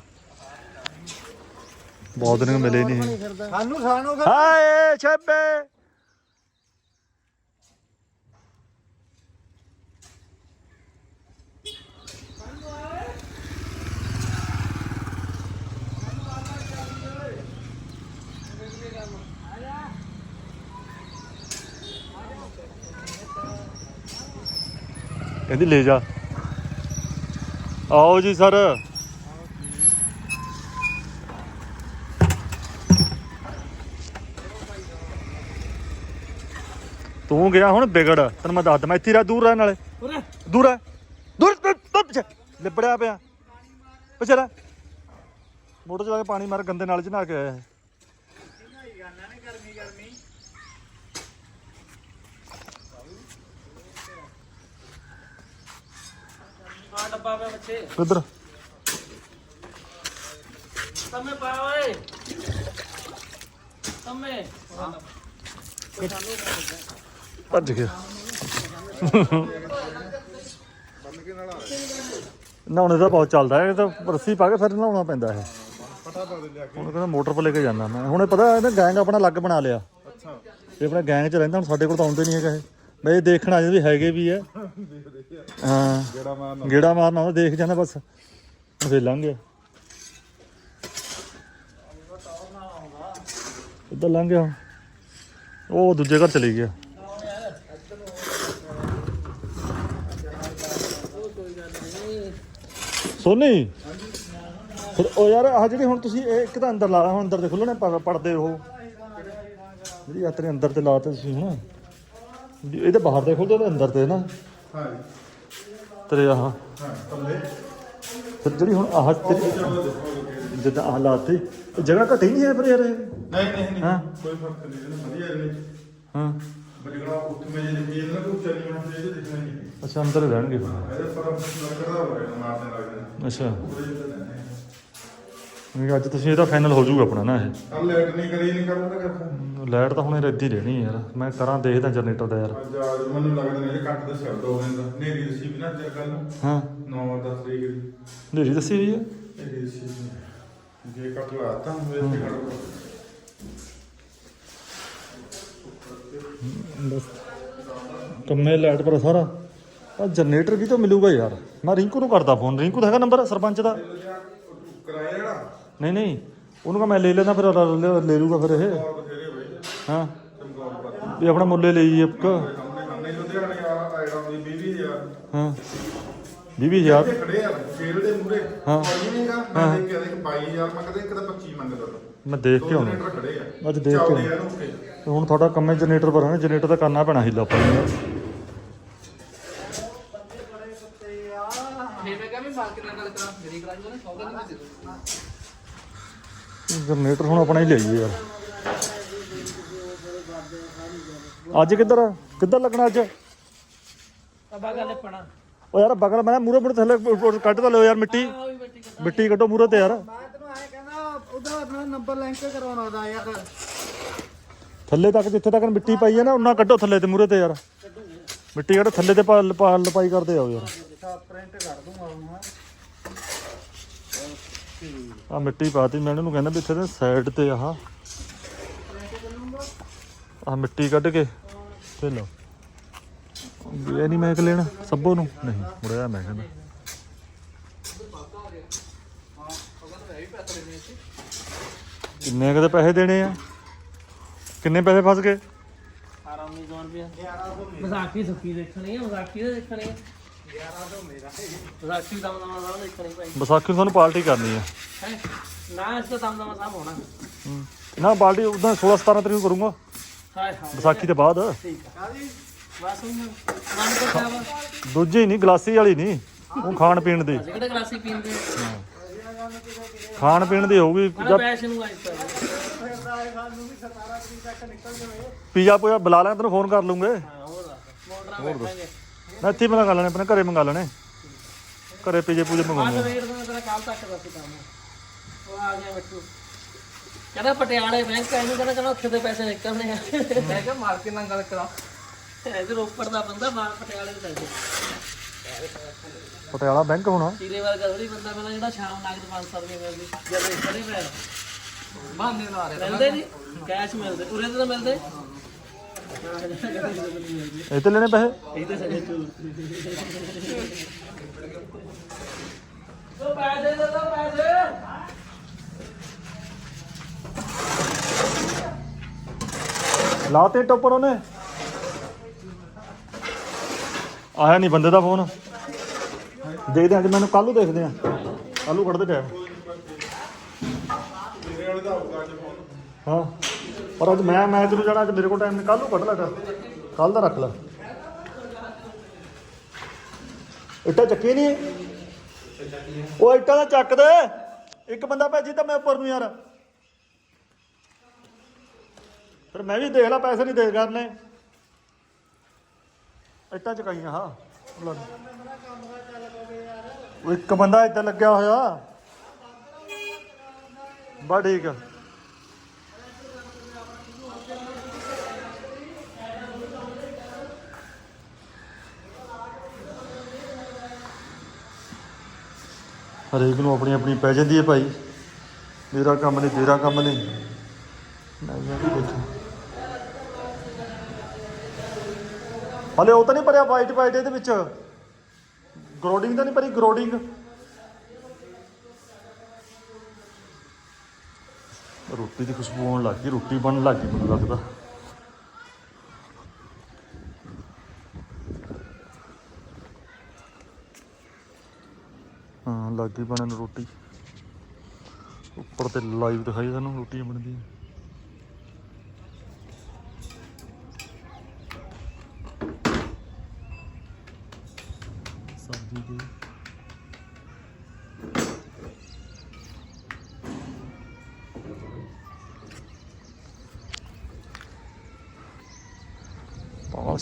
ਬਹੁਤ ਦਿਨ ਮਿਲੇ ਨਹੀਂ ਸਾਨੂੰ ਸਾਣੋ ਹਾਏ ਛੱਬੇ। ਕਹਿੰਦੀ ਲੈ ਜਾ। ਆਓ ਜੀ ਸਰ। ਤੂੰ ਗਿਆ ਹੁਣ ਵਿਗੜ। ਤੈਨੂੰ ਮੈਂ ਦੱਸਦਾ ਮੈਂ ਇੱਥੇ ਰਹਿ ਦੂਰ ਵਾਲੇ। ਉਰੇ। ਦੂਰ ਹੈ ਦੂਰ ਪਿੱਛੇ। ਲਿਬੜਿਆ ਪਿਆ। ਵਿਚਾਰਾ ਮੋਟਰ ਚਲਾ ਕੇ ਪਾਣੀ ਮਾਰ ਗੰਦੇ ਨਾਲ ਚ ਨਹਾ ਕੇ ਆਇਆ ਆ ਡੱਬਾ ਪਿਆ ਬੱਚੇ ਕਿੱਧਰ ਤਮੇ ਪਾ ਓਏ ਤਮੇ ਭੱਜ ਗਿਆ। ਨਹਾਉਣੇ ਦਾ ਬਹੁਤ ਚੱਲਦਾ ਹੈ, ਇਹ ਤਾਂ ਰੱਸੀ ਪਾ ਕੇ ਫਿਰ ਨਹਾਉਣਾ ਪੈਂਦਾ ਹੈ। ਹੁਣ ਕਹਿੰਦਾ ਮੋਟਰ 'ਤੇ ਲੈ ਕੇ ਜਾਂਦਾ ਮੈਂ। ਹੁਣ ਇਹ ਪਤਾ ਇਹਨੇ ਗੈਂਗ ਆਪਣਾ ਅਲੱਗ ਬਣਾ ਲਿਆ। ਅੱਛਾ ਇਹ ਆਪਣਾ ਗੈਂਗ 'ਚ ਰਹਿੰਦਾ, ਹੁਣ ਸਾਡੇ ਕੋਲ ਤਾਂ ਆਉਂਦੇ ਨਹੀਂ ਹੈਗਾ ਇਹ। ਮੈਂ ਇਹ ਦੇਖਣ ਆ ਜਾਂਦੇ ਵੀ ਹੈਗੇ ਵੀ ਹੈ ਹਾਂ, ਗੇੜਾ ਮਾਰਨਾ ਗੇੜਾ ਮਾਰਨਾ ਉਹ ਦੇਖ ਜਾਂਦਾ ਬਸ। ਫੇਰ ਲੰਘ ਗਿਆ। ਇੱਧਰ ਲੰਘ ਗਿਆ ਉਹ ਦੂਜੇ ਘਰ ਚਲੀ ਗਿਆ। ਸੋਨੀ? ਫਿਰ ਉਹ ਯਾਰ ਆਹ ਜਿਹੜੀ ਹੁਣ ਤੁਸੀਂ ਇਹ ਇੱਕ ਤਾਂ ਅੰਦਰ ਲਾ ਹੁਣ ਅੰਦਰ ਦੇ ਖੁੱਲਣੇ ਪੜਦੇ ਉਹ ਜਿਹੜੀ ਆਤਰੇ ਅੰਦਰ ਤੇ ਲਾਤੇ ਤੁਸੀਂ ਹੁਣ ਵੀ ਇਹਦੇ ਬਾਹਰ ਦੇ ਖੁੱਲਦੇ ਤੇ ਅੰਦਰ ਤੇ ਨਾ। ਹਾਂ ਤੇਰੇ ਆਹ। ਹਾਂ ਥੱਲੇ। ਫਿਰ ਜਿਹੜੀ ਹੁਣ ਆਹ ਤੇਰੀ ਜਿੱਦਾਂ ਆਹ ਲਾਤੀ ਇਹ ਜਗ੍ਹਾ ਘਟੀ ਨਹੀਂ ਹੈ ਪਰ ਯਾਰ ਇਹ? ਨਹੀਂ ਨਹੀਂ ਨਹੀਂ। ਹਾਂ। ਕੋਈ ਫ਼ਰਕ ਨਹੀਂ ਵਧੀਆ ਇਹਨੇ ਹਾਂ। ਬਜਣਾ ਉੱਠ ਮੇ ਜੇ ਵੀ ਇਹਨਾਂ ਨੂੰ ਚੱਲੀ ਹੋਣਾ ਤੇ ਇਹ ਦਿਖਣਾ ਨਹੀਂ। ਅੱਛਾ ਅੰਦਰ ਹੀ ਰਹਿਣਗੇ ਫਿਰ। ਇਹਦੇ ਪਰ ਲੱਗਦਾ ਹੋਇਆ ਮਾਰਨੇ ਲੱਗਦੇ। ਅੱਛਾ। ਉਹਦੇ ਜਿੱਦਾਂ ਨੇ ਵੀ ਅੱਜ ਤੁਸੀਂ ਇਹਦਾ ਫਾਈਨਲ ਹੋ ਜਾਊਗਾ ਆਪਣਾ ਨਾ ਇਹ। ਕੱਲ ਲੈਟ ਨਹੀਂ ਕਰੀ ਨਹੀਂ ਕਰਦਾ ਤਾਂ ਕਰਦਾ ਲਾਈਟ ਤਾਂ ਹੁਣ ਇਹ ਰੱਦੀ ਰਹਿਣੀ ਹੈ ਯਾਰ। ਮੈਂ ਕਰਾਂ ਦੇਖਦਾ ਜਨਰੇਟਰ ਦਾ ਯਾਰ। ਅੱਜ ਆ ਮੈਨੂੰ ਲੱਗਦਾ ਨਹੀਂ ਇਹ ਕੱਟ ਦੇ ਸਿਰ ਦੋ ਦਿਨ ਦਾ। ਨੇਰੀ ਦਸੀ ਵੀ ਨਾ ਅੱਜ ਕੱਲ ਹਾਂ। 9 10 ਤਰੀਕ ਦੀ। ਨੇਰੀ ਦੱਸੀ ਹੋਈ ਹੈ? ਨੇਰੀ ਦਸੀ ਜੇ ਕੱਟ ਲਾਤਾ ਵੇਖ ਕੇ ਕੱਟ ਬਸ। ਕੰਮੇ ਲਾਈਟ ਪਰ ਸਾਰਾ। ਆ ਜਨਰੇਟਰ ਵੀ ਤਾਂ ਮਿਲੂਗਾ ਯਾਰ? ਮੈਂ ਰਿੰਕੂ ਨੂੰ ਕਰਦਾ ਫੋਨ ਰਿੰਕੂ ਦਾ ਹੈਗਾ ਨੰਬਰ ਸਰਪੰਚ ਦਾ। ਨਹੀਂ ਨਹੀਂ। ਉਹਨੂੰ ਕਹ ਮੈਂ ਲੈ ਲੈਣਾ ਫਿਰ ਲੈ- ਲੂਗਾ ਫਿਰ ਇਹ। ਹਾਂ। ਵੀ ਆਪਣਾ ਮੁੱਲੇ ਲਈ ਇੱਕ। ਸਾਹਮਣੇ ਸਾਹਮਣੇ ਲੁਧਿਆਣੇ ਆ ਆਈਡਾ ਦੀ 20000 ਹਾਂ। 20000 ਇੱਥੇ ਖੜੇ ਆ ਫੇਲ ਦੇ ਮੂਰੇ ਹਾਂ। ਮੈਂ ਦੇਖ ਕੇ ਦੇਖ 22000 ਮੰਗਦੇ ਇੱਕ ਤਾਂ 25 ਮੰਗਦਾ ਮੈਂ ਦੇਖ ਕੇ ਦੋ ਆਉਣਾ ਅੱਜ ਦੇਖ ਕੇ ਆਉਣਾ। ਤੇ ਹੁਣ ਤੁਹਾਡਾ ਕੰਮ ਹੈ ਜਨਰੇਟਰ ਪਰ ਹੈ ਜਨਰੇਟਰ ਤਾਂ ਕਰਨਾ ਪੈਣਾ ਹੀਲਾ ਆਪਾਂ ਨੂੰ। ਜਨਰੇਟਰ ਹੁਣ ਆਪਣਾ ਹੀ ਲਈਏ ਯਾਰ। ਅੱਜ ਕਿੱਧਰ? ਕਿੱਧਰ ਲੱਗਣਾ ਅੱਜ? ਉਹ ਯਾਰ ਬਗਲ ਮੈਂ ਮੂਰੇ ਮੂਰੇ ਥੱਲੇ ਕੱਢ ਤਾਂ ਲਿਓ ਯਾਰ ਮਿੱਟੀ। ਮਿੱਟੀ ਕੱਢੋ ਮੂਰੇ ਤੇ ਯਾਰ। ਮੈਂ ਤੈਨੂੰ ਆਏ ਕਹਿੰਦਾ ਉਹਦਾ ਆਪਣਾ ਨੰਬਰ ਲਿੰਕ ਕਰਵਾਉਣਾ ਉਹਦਾ ਯਾਰ। ਥੱਲੇ ਤੱਕ ਜਿੱਥੇ ਤੱਕ ਮਿੱਟੀ ਪਾਈ ਹੈ ਨਾ, ਉਹਨਾਂ ਕੱਢੋ ਥੱਲੇ ਤੇ ਮੂਰੇ ਤੇ ਯਾਰ। ਮਿੱਟੀ ਕੱਢੋ, ਥੱਲੇ ਤੇ ਪਾ- ਪਾ- ਲਪਾਈ ਕਰਦੇ ਆਓ ਯਾਰ। ਪ੍ਰਿੰਟ ਕਰ ਦੂੰਗਾ ਹੁਣ ਆ ਮਿੱਟੀ ਪਾਤੀ, ਮੈਂ ਇਹਨਾਂ ਨੂੰ ਕਹਿੰਦਾ ਵੀ ਇੱਥੇ ਤੇ ਸਾਈਡ ਤੇ ਆਹ। ਆ ਮਿੱਟੀ ਕੱਢ ਕੇ, ਤੇ ਲਓ। ਇਹ ਨਹੀਂ ਮੈਂ ਕਿ ਲੈਣਾ ਸਭੋ ਨੂੰ। ਨਹੀਂ, ਮੁੜਿਆ ਮੈਂ ਕਹਿੰਦਾ। ਕਿੰਨੇ ਕਦੇ ਪੈਸੇ ਦੇਣੇ ਆ? ਕਿੰਨੇ ਪੈਸੇ ਫਸ ਗਏ? ਮਜ਼ਾਕੀ ਸੁੱਕੀ ਦੇਖਣੀ ਮਜ਼ਾਕੀ ਦੇ ਦੇਖਣੀ ਹੈ 1100 ਮੇਰਾ ਮਜ਼ਾਕੀ ਦਮ ਦਮ ਦਮ ਦੇਖਣੀ ਭਾਈ। ਵਿਸਾਖੀ ਨੂੰ ਤੁਹਾਨੂੰ ਪਾਰਟੀ ਕਰਨੀ ਹੈ ਹੈ? ਨਾ ਇਸ ਤੋਂ ਦਮ ਦਮ ਸਾਹ ਹੋਣਾ। ਨਾ ਪਾਰਟੀ ਉਦੋਂ 16 17 ਤਰੀਕ ਨੂੰ ਕਰੂੰਗਾ। ਹਾਏ ਹਾਏ। ਵਿਸਾਖੀ ਤੋਂ ਬਾਅਦ। ਠੀਕ ਬਸ ਹੁਣ ਮਨ ਦੂਜੀ ਨਹੀਂ ਗਲਾਸੀ ਵਾਲੀ ਨਹੀਂ। ਉਹ ਖਾਣ ਪੀਣ ਦੀ। ਅਸੀਂ ਕਿਹੜਾ ਗਲਾਸੀ ਪੀਂਦੇ ਖਾਣ ਪੀਣ ਦੀ ਹੋਊਗੀ। ਮੈਂ ਪੈਸੇ ਨੂੰ ਪੀਜ਼ਾ ਪੂਜਾ ਬੁਲਾ ਲੈਣਾ ਤੈਨੂੰ ਫੋਨ ਕਰ ਲੂੰਗੇ। ਹਾਂ ਹੋਰ ਦੱਸ। ਮੋਟਰਾਂ ਬੈਠਾਂਗੇ ਮੈਂ ਇੱਥੇ ਮੰਗਾ ਲੈਣੇ ਆਪਣੇ ਘਰੇ ਮੰਗਾ ਲੈਣੇ। ਘਰੇ ਪੀਜੇ ਪੂਜੇ ਮੰਗਾਉਂਦੇ ਵੇਰ ਦਾ ਤੇਰਾ ਕੱਲ ਤੱਕ ਦਾ ਸੀ ਕੰਮ। ਉਹ ਆ ਗਿਆ ਬੱਚੂ ਕਹਿੰਦਾ ਪਟਿਆਲੇ ਬੈਂਕ ਐਨੂੰ ਕਹਿੰਦਾ ਕਹਿੰਦਾ ਉੱਥੇ ਦੇ ਪੈਸੇ ਨਿਕਲਣੇ ਆ। ਮੈਂ ਕਿਹਾ ਮਾਰਕੀਟ ਨਾਲ ਗੱਲ ਕਰਾ। ਇਹ ਰੋਪੜ ਦਾ ਬੰਦਾ ਮਾਰ ਪਟਿਆਲੇ ਦੇ ਪੈਸੇ। ਪਟਿਆਲਾ ਬੈਂਕ ਹੋਣਾ। ਤੀਰੇ ਵਰਗਾ ਥੋੜੀ ਬੰਦਾ ਪਹਿਲਾਂ ਜਿਹੜਾ ਸ਼ਾਮ ਨਗਦ 500 ਰੁਪਏ ਮਿਲਦੀ। ਜਦੋਂ ਖੜੇ ਪੈ ਬਹਾਨੇ ਲਾ ਰਹੇ ਮਿਲਦੇ ਨਹੀਂ? ਕੈਸ਼ ਮਿਲਦੇ। ਉਰੇ ਤਾਂ ਮਿਲਦੇ? ਇਹ ਤੇ ਲੈਣੇ ਪੈਸੇ? ਇਹ ਤਾਂ ਸਗੇ ਚੂਰ। ਤੋ ਪੈਸੇ ਦੇ ਦੋ ਪੈਸੇ। ਲਾਤੇ ਟੋਪਰ ਉਹਨੇ? ਆਇਆ ਨਹੀਂ ਬੰਦੇ ਦਾ ਫੋਨ। ਦੇਖਦੇ ਹਾਂ ਅੱਜ ਮੈਨੂੰ ਕੱਲ੍ਹ ਨੂੰ ਦੇਖਦੇ ਹਾਂ। ਕੱਲ੍ਹ ਨੂੰ ਕੱਢਦੇ ਟਾਈਮ ਦਾ ਆਊਗਾ ਅੱਜ ਫੋਨ ਹਾਂ। ਪਰ ਅੱਜ ਮੈਂ ਮੈਂ ਤੈਨੂੰ ਜਾਣਾ, ਅੱਜ ਮੇਰੇ ਕੋਲ ਟਾਈਮ ਨਹੀਂ ਕੱਲ ਨੂੰ ਕੱਢ ਲੈ ਕੱਲ ਦਾ ਰੱਖ ਲੈ। ਇੱਟਾਂ ਚੱਕੀ ਨਹੀਂ ਉਹ ਇੱਟਾਂ ਦਾ ਚੱਕ ਦੇ। ਇੱਕ ਬੰਦਾ ਭੇਜੀ ਤਾਂ ਮੈਂ ਉੱਪਰ ਨੂੰ ਯਾਰ। ਫਿਰ ਮੈਂ ਵੀ ਦੇਖ ਲਾ, ਪੈਸੇ ਨਹੀਂ ਦੇ ਕਰਨੇ। ਇੱਟਾਂ ਚਕਾਈਆਂ, ਹਾਂ। ਉਹ ਇੱਕ ਬੰਦਾ ਇੱਦਾਂ ਲੱਗਿਆ ਹੋਇਆ। ਬਾ ਠੀਕ ਆ। ਹਰੇਕ ਨੂੰ ਆਪਣੀ ਆਪਣੀ ਪੈ ਜਾਂਦੀ ਹੈ ਭਾਈ। ਮੇਰਾ ਕੰਮ ਨਹੀਂ, ਤੇਰਾ ਕੰਮ ਨਹੀਂ। ਮੈਂ ਹਲੇ ਉਹ ਤਾਂ ਨਹੀਂ ਭਰਿਆ ਵਾਈਟ ਵਾਈਟ ਇਹਦੇ ਵਿੱਚ। ਗਰੋਡਿੰਗ ਤਾਂ ਨਹੀਂ ਭਰੀ ਗਰੋਡਿੰਗ ਰੋਟੀ ਦੀ ਖੁਸ਼ਬੂ ਆਉਣ ਲੱਗ ਗਈ, ਰੋਟੀ ਬਣਨ ਲੱਗ ਗਈ ਮੈਨੂੰ ਲੱਗਦਾ। ਹਾਂ, ਲੱਗ ਗਈ ਬਣਨ ਰੋਟੀ। ਉੱਪਰ ਤੇ ਲਾਈਵ ਦਿਖਾਈ ਸਾਨੂੰ ਰੋਟੀ ਬਣਦੀ। ਸਬਜ਼ੀ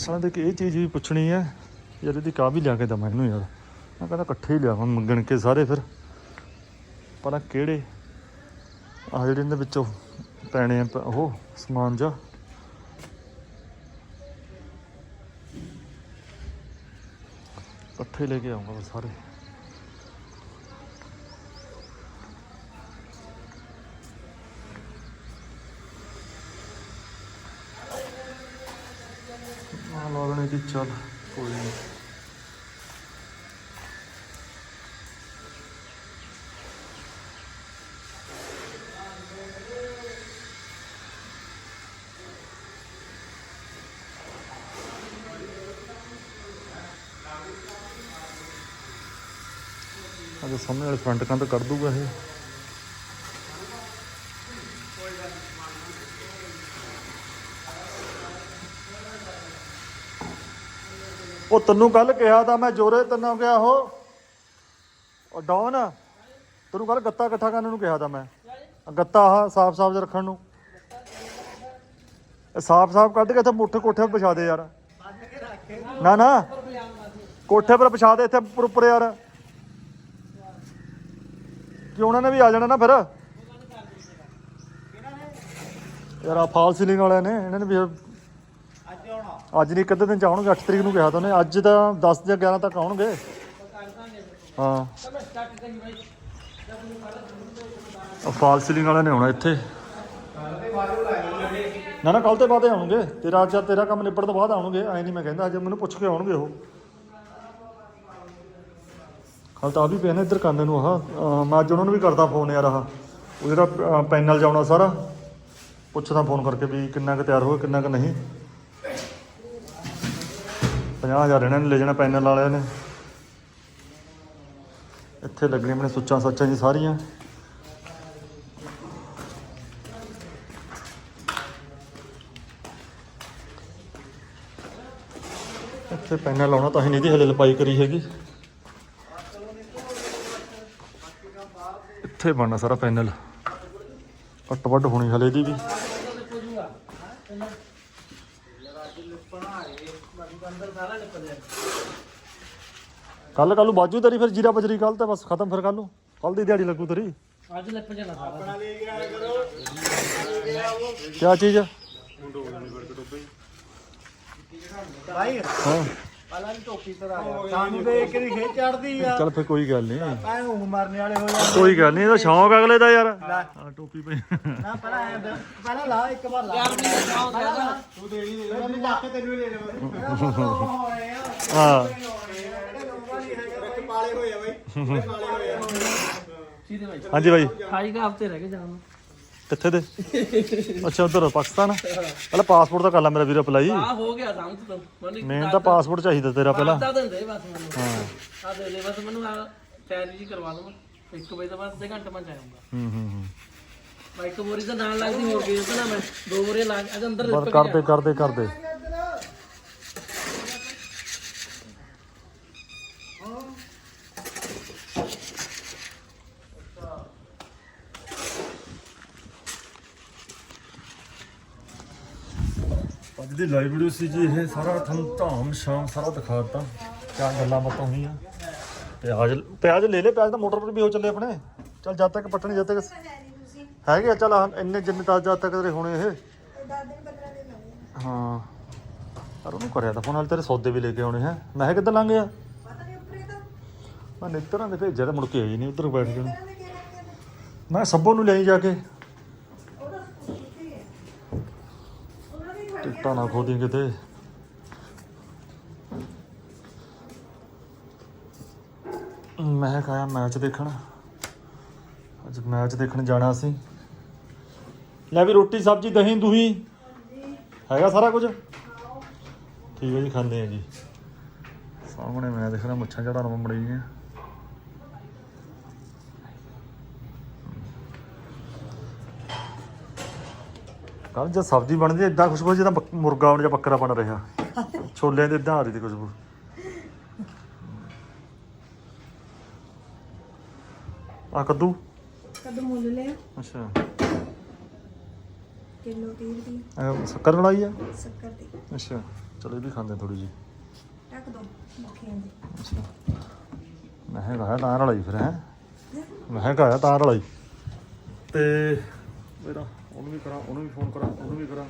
ਪਾਲਸਾਂ ਦੇ ਕਿ ਇਹ ਚੀਜ਼ ਵੀ ਪੁੱਛਣੀ ਹੈ, ਯਾਰ ਇਹਦੀ ਕਾਹ ਵੀ ਲਿਆ ਕੇ ਦਵਾਂ ਇਹਨੂੰ ਯਾਰ। ਮੈਂ ਕਹਿੰਦਾ ਇਕੱਠੇ ਹੀ ਲਿਆਵਾਂ, ਮੰਗਣ ਕੇ ਸਾਰੇ ਫਿਰ। ਪਰ ਕਿਹੜੇ ਆ ਜਿਹੜੇ ਇਹਦੇ ਵਿੱਚੋਂ ਪੈਣੇ ਆ ਪ- ਉਹ ਸਮਾਨ ਜਾ। ਇਕੱਠੇ ਲੈ ਕੇ ਆਉਂਗਾ ਬਸ ਸਾਰੇ। ਆ ਲਾਉਣੇ ਚੱਲ ਕੋਈ ਨਹੀਂ ਅਜੇ ਸਾਹਮਣੇ ਵਾਲੇ ਫਰੰਟ ਕੰਧ ਕੱਢ ਦੂਗਾ ਇਹ। ਤੈਨੂੰ ਕੱਲ ਕਿਹਾ ਤਾਂ ਮੈਂ ਜੋਰੇ ਤੈਨੂੰ ਕਿਹਾ ਉਹ। ਉਹ ਡੌਨ, ਤੈਨੂੰ ਕੱਲ ਗੱਤਾ ਇਕੱਠਾ ਕਰਨ ਨੂੰ ਕਿਹਾ ਤਾਂ ਮੈਂ। ਗੱਤਾ ਆ ਸਾਫ਼ ਸਾਫ਼ ਜਿਹਾ ਰੱਖਣ ਨੂੰ। ਸਾਫ਼ ਸਾਫ਼ ਕੱਢ ਕੇ ਇੱਥੇ ਮੁੱਠ ਕੋਠੇ 'ਤੇ ਵਿਛਾ ਦੇ ਯਾਰ। ਨਾ ਨਾ। ਕੋਠੇ ਪਰ ਵਿਛਾ ਦੇ ਇੱਥੇ ਉੱਪਰ ਉੱਪਰ ਯਾਰ। ਕਿ ਉਹਨਾਂ ਨੇ ਵੀ ਆ ਜਾਣਾ ਨਾ ਫਿਰ? ਯਾਰ ਆ ਫਾਲ ਸੀਲਿੰਗ ਵਾਲਿਆਂ ਨੇ, ਇਹਨਾਂ ਨੇ ਵੀ ਅੱਜ ਨਹੀਂ ਕਦੇ ਦਿਨ ਚ ਆਉਣਗੇ 8 ਤਰੀਕ ਨੂੰ ਕਿਹਾ ਤਾਂ ਉਹਨੇ। ਅੱਜ ਤਾਂ 10 ਜਾਂ 11 ਤੱਕ ਆਉਣਗੇ। ਹਾਂ। ਫਾਲ ਸੀਲਿੰਗ ਵਾਲਿਆਂ ਨੇ ਆਉਣਾ ਇੱਥੇ। ਨਾ ਨਾ ਕੱਲ ਤੇ ਬਾਅਦ ਆਉਣਗੇ। ਤੇਰਾ ਅੱਜ ਤੇਰਾ ਕੰਮ ਨਿਬੜ ਤੋਂ ਬਾਅਦ ਆਉਣਗੇ। ਐ ਨਹੀਂ ਮੈਂ ਕਹਿੰਦਾ, ਅੱਜ ਮੈਨੂੰ ਪੁੱਛ ਕੇ ਆਉਣਗੇ ਉਹ। ਕੱਲ ਤਾਂ ਆ ਵੀ ਪਿਆ ਨਾ ਇੱਧਰ ਕੰਨ ਨੂੰ, ਆਹ ਮੈਂ ਅੱਜ ਉਹਨਾਂ ਨੂੰ ਵੀ ਕਰਦਾ ਫੋਨ ਯਾਰ, ਆਹ। ਉਹ ਜਿਹੜਾ ਪੈਨਲ ਜਾਉਣਾ ਸਾਰਾ, ਪੁੱਛਦਾ ਫੋਨ ਕਰਕੇ ਵੀ ਕਿੰਨਾ ਕੁ ਤਿਆਰ ਹੋਇਆ ਕਿੰਨਾ ਕੁ ਨਹੀਂ। 50000 ਇਹਨਾਂ ਨੇ ਲੈ ਜਾਣਾ ਪੈਨਲ ਵਾਲਿਆਂ ਨੇ। ਇੱਥੇ ਲੱਗਣੀਆਂ ਆਪਣੇ ਸੁੱਚਾਂ ਸੱਚਾਂ ਜੀ ਸਾਰੀਆਂ। ਇੱਥੇ ਪੈਨਲ ਲਾਉਣਾ ਤਾਂ ਹੀ ਨਹੀਂ ਦੀ ਹਲੇ ਲਪਾਈ ਕਰੀ ਹੈਗੀ। ਇੱਥੇ ਬਣਨਾ ਸਾਰਾ ਪੈਨਲ। ਘੱਟ ਵੱਡ ਹੋਣੀ ਹਲੇ ਦੀ ਵੀ। ਕੱਲ ਕੱਲ ਨੂੰ ਬਾਜੂ ਤੇਰੀ ਫਿਰ ਜੀਰਾ ਬਜਰੀ ਕੱਲ ਤਾਂ ਬਸ ਖਤਮ ਫਿਰ ਕੱਲ ਨੂੰ। ਕੱਲ ਦੀ ਦਿਹਾੜੀ ਲੱਗੂ ਤੇਰੀ। ਅੱਜ ਲਿਪ ਜਾਣਾ ਸਾਰਾ ਕਿਆ ਚੀਜ਼? ਭਾਈ। ਹਾਂ। ਪਹਿਲਾਂ ਵੀ ਟੋਪੀ ਤੇ ਆ ਗਿਆ ਸਾਨੂੰ ਦੇਖ ਕੇ ਵੀ ਖੇ ਚੜਦੀ ਆ। ਚੱਲ ਫਿਰ ਕੋਈ ਗੱਲ ਨਹੀਂ ਐ ਊਂ ਮਰਨੇ ਵਾਲੇ ਹੋ ਜਾਂਦੇ। ਕੋਈ ਗੱਲ ਨਹੀਂ ਇਹਦਾ ਸ਼ੌਂਕ ਅਗਲੇ ਦਾ ਯਾਰ। ਹਾਂ ਟੋਪੀ ਪਈ। ਨਾ ਪਹਿਲਾਂ ਐ ਦ- ਪਹਿਲਾਂ ਲਾ ਇੱਕ ਵਾਰ ਲਾ। ਯਾਰ ਵੀ ਜਾਓ ਜਾਓ ਤੂੰ ਦੇਣੀ ਦੇ ਮੈਨੂੰ ਲੱਖ ਤੈਨੂੰ ਲੈ ਲਵਾਂ ਹਾਂ। ਪਾਲੇ ਹੋਏ ਆ ਬਈ ਪਾਲੇ ਹੋਏ ਆ ਸੀਧੇ ਭਾਈ। ਹਾਂਜੀ ਬਾਈ ਖਾਈ ਕਾ ਹਫ਼ਤੇ ਰਹਿ ਗਏ ਜਾਣ ਨੂੰ ਕਿੱਥੇ ਦੇ? ਅੱਛਾ ਉਧਰ ਪਾਕਿਸਤਾਨ। ਪਹਿਲਾਂ ਪਾਸਪੋਰਟ ਦਾ ਕਰ ਲੈ ਮੇਰਾ ਵੀਰ ਅਪਲਾਈ ਆ ਹੋ ਗਿਆ ਸਮਝ ਤੂੰ ਮੈਨੂੰ ਮੇਨ ਤਾਂ ਪਾਸਪੋਰਟ ਚਾਹੀਦਾ ਤੇਰਾ ਪਹਿਲਾਂ। ਦਾ ਦਿੰਦੇ ਬਸ ਮੈਨੂੰ। ਹਾਂ। ਆ ਦੇ ਦੇ ਬਸ ਮੈਨੂੰ ਆ ਤਿਆਰੀ ਜੀ ਕਰਵਾ ਦਵਾਂ ਇੱਕ ਵਜੇ ਤੋਂ ਬਾਅਦ ਅੱਧੇ ਘੰਟੇ ਮੈਂ ਜਾਊਂਗਾ। ਹੂੰ ਹੂੰ ਹੂੰ। ਮੈਂ ਇੱਕ ਬੋਰੀ ਤਾਂ ਨਾਲ ਲੱਗਦੀ ਹੋਰ ਗਈ ਉਹਦੇ ਨਾਲ ਮੈਂ। ਦੋ ਬੋਰੀਆਂ ਲਾ ਕੇ ਅੰਦਰ ਲਿਪ ਕੇ ਕਰਦੇ ਕਰਦੇ ਕਰਦੇ। ਦੀ ਲਾਈਵ ਵੀਡੀਓ ਸੀ ਜੀ ਇਹ ਸਾਰਾ ਤੁਹਾਨੂੰ ਧਾਮ ਸ਼ਾਮ ਸਾਰਾ ਦਿਖਾ ਦਿੱਤਾ। ਕਿਆ ਗੱਲਾਂ ਬਾਤਾਂ ਹੋਈਆਂ। ਪਿਆਜ਼ ਪਿਆਜ਼ ਲੈ ਲੈ ਪਿਆਜ਼ ਤਾਂ ਮੋਟਰ ਪਰ ਵੀ ਹੋ ਚੱਲੇ ਆਪਣੇ। ਚੱਲ ਜਦ ਤੱਕ ਪੱਟਣੀ ਜਦ ਤੱਕ ਹੈਗੇ ਆ, ਚੱਲ ਆਹ ਇੰਨੇ ਜਿੰਨੇ ਤਾਂ ਜਦ ਤੱਕ ਤੇਰੇ ਹੋਣੇ ਇਹ। 10 ਦਿਨ 15 ਦਿਨ ਲੱਗਣੇ ਹਾਂ। ਪਰ ਉਹਨੂੰ ਕਰਿਆ ਤਾਂ ਫੋਨ ਨਾਲ ਤੇਰੇ ਸੌਦੇ ਵੀ ਲੈ ਕੇ ਆਉਣੇ ਹੈ। ਮੈਂ ਕਿਹਾ ਕਿੱਦਾਂ ਲੰਘ ਗਿਆ? ਪਤਾ ਨਹੀਂ ਉੱਪਰੇ ਤਾਂ। ਮੈਂ ਨਿੱਤਰਾਂ ਦੇ ਭੇਜਿਆ ਤੇ ਮੁੜ ਕੇ ਆਈ ਨਹੀਂ ਉੱਧਰ ਬੈਠ ਲੱਗਦੇ ਮੈਂ ਸੱਬੋ ਨੂੰ ਲਈ ਜਾ ਕੇ ਉਹਦਾ ਕਿੱਥੇ ਹੈ ਉਹਨਾਂ ਦੀ ਖੜ ਟਿਕਟਾਂ ਨਾ ਖੋਦੀ ਕਿਤੇ। ਮੈਂ ਕਾਇਆ ਮੈਚ ਦੇਖਣ। ਅੱਜ ਮੈਚ ਦੇਖਣ ਜਾਣਾ ਸੀ। ਲੈ ਵੀ ਰੋਟੀ, ਸਬਜ਼ੀ, ਦਹੀਂ, ਦੁਹੀ। ਹੈਗਾ ਸਾਰਾ ਕੁਝ? ਠੀਕ ਹੈ ਜੀ, ਖਾਂਦੇ ਆ ਜੀ। ਸਾਹਮਣੇ ਮੈਂ ਦੇਖ ਰਿਹਾ, ਮੁੱਛਾਂ ਚੜਾਉਣ ਮੜੀ ਗਈਆਂ ਕੱਲ ਜਦ ਸਬਜ਼ੀ ਬਣਦੀ ਇਦਾਂ ਖੁਸ਼ਬੂ ਜਿੱਦਾਂ ਬੱਕ- ਮੁਰਗਾ ਬਣ ਜਾਂ ਬੱਕਰਾ ਬਣ ਰਿਹਾ। ਛੋਲਿਆਂ ਦੇ ਇਦਾਂ ਆ ਰਹੀ ਦੀ ਖੁਸ਼ਬੂ। ਆ ਕੱਦੂ? ਕਦੋਂ ਮੁੱਲ ਲਿਆ। ਅੱਛਾ। ਕਿਲੋ 30 ਰੁਪਏ ਇਹ ਸ਼ੱਕਰ ਲੜਾਈ ਆ? ਸ਼ੱਕਰ ਦੀ। ਅੱਛਾ। ਚਲੋ ਇਹ ਵੀ ਖਾਂਦੇ ਥੋੜੀ ਜੀ ਰੱਖ ਦੋ ਮੱਖੀਆਂ ਦੀ। ਅੱਛਾ। ਮੈਂ ਕਿਹਾ ਗਾਇਆ ਤਾਂ ਰਲਾਈ ਫਿਰ ਹੈ। ਮੈਂ ਕਿਹਾ ਗਾਇਆ ਤਾਂ ਰਲਾਈ ਤੇ ਮੇਰਾ ਉਹਨੂੰ ਵੀ ਕਰਾਂ ਉਹਨੂੰ ਵੀ ਫੋਨ ਕਰਾਂ ਉਹਨੂੰ ਵੀ ਕਰਾਂ।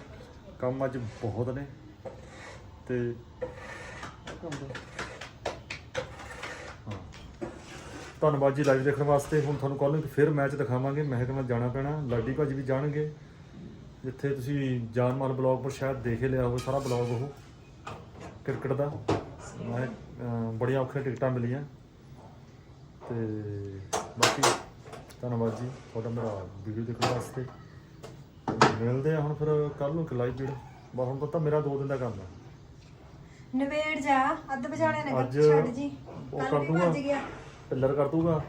ਕੰਮ ਅੱਜ ਬਹੁਤ ਨੇ। ਤੇ। ਧੰਨਵਾਦ ਜੀ ਲਾਈਵ ਦੇਖਣ ਵਾਸਤੇ। ਹੁਣ ਤੁਹਾਨੂੰ ਕੱਲ੍ਹ ਨੂੰ ਫਿਰ ਮੈਚ ਦਿਖਾਵਾਂਗੇ। ਮੈਂ ਕਿਹਾ ਜਾਣਾ ਪੈਣਾ ਲਾਡੀ ਭਾਜੀ ਵੀ ਜਾਣਗੇ। ਜਿੱਥੇ ਤੁਸੀਂ ਜਾਨਮਾਲ ਬਲੌਗ ਪਰ ਸ਼ਾਇਦ ਦੇਖ ਲਿਆ ਹੋਵੇ ਸਾਰਾ ਬਲੌਗ ਉਹ। ਕ੍ਰਿਕਟ ਦਾ। ਮੈਂ ਬੜੀਆਂ ਔਖੀਆਂ ਟਿਕਟਾਂ ਮਿਲੀਆਂ। ਤੇ ਬਾਕੀ ਧੰਨਵਾਦ ਜੀ। ਤੁਹਾਡਾ ਮੇਰਾ ਵੀਡੀਓ ਦੇਖਣ ਵਾਸਤੇ। ਮਿਲਦੇ ਆ ਹੁਣ ਫਿਰ ਕੱਲ ਨੂੰ ਲਾਈਵ ਵੀਡੀਓ ਬਸ ਹੁਣ ਪਤਾ ਮੇਰਾ 2 ਦਿਨ ਦਾ ਕੰਮ ਹੈ ਨਵੇੜ ਜਾ ਅੱਧ ਵਿਚਾਲੇ ਨੇ ਅੱਜ ਛੱਡ ਜੀ। ਉਹ ਕੱਲ ਕਰ ਵੀ ਦੂੰਗਾ। ਭੱਜ ਗਿਆ। ਪਿੱਲਰ ਕਰ ਦੂਗਾ।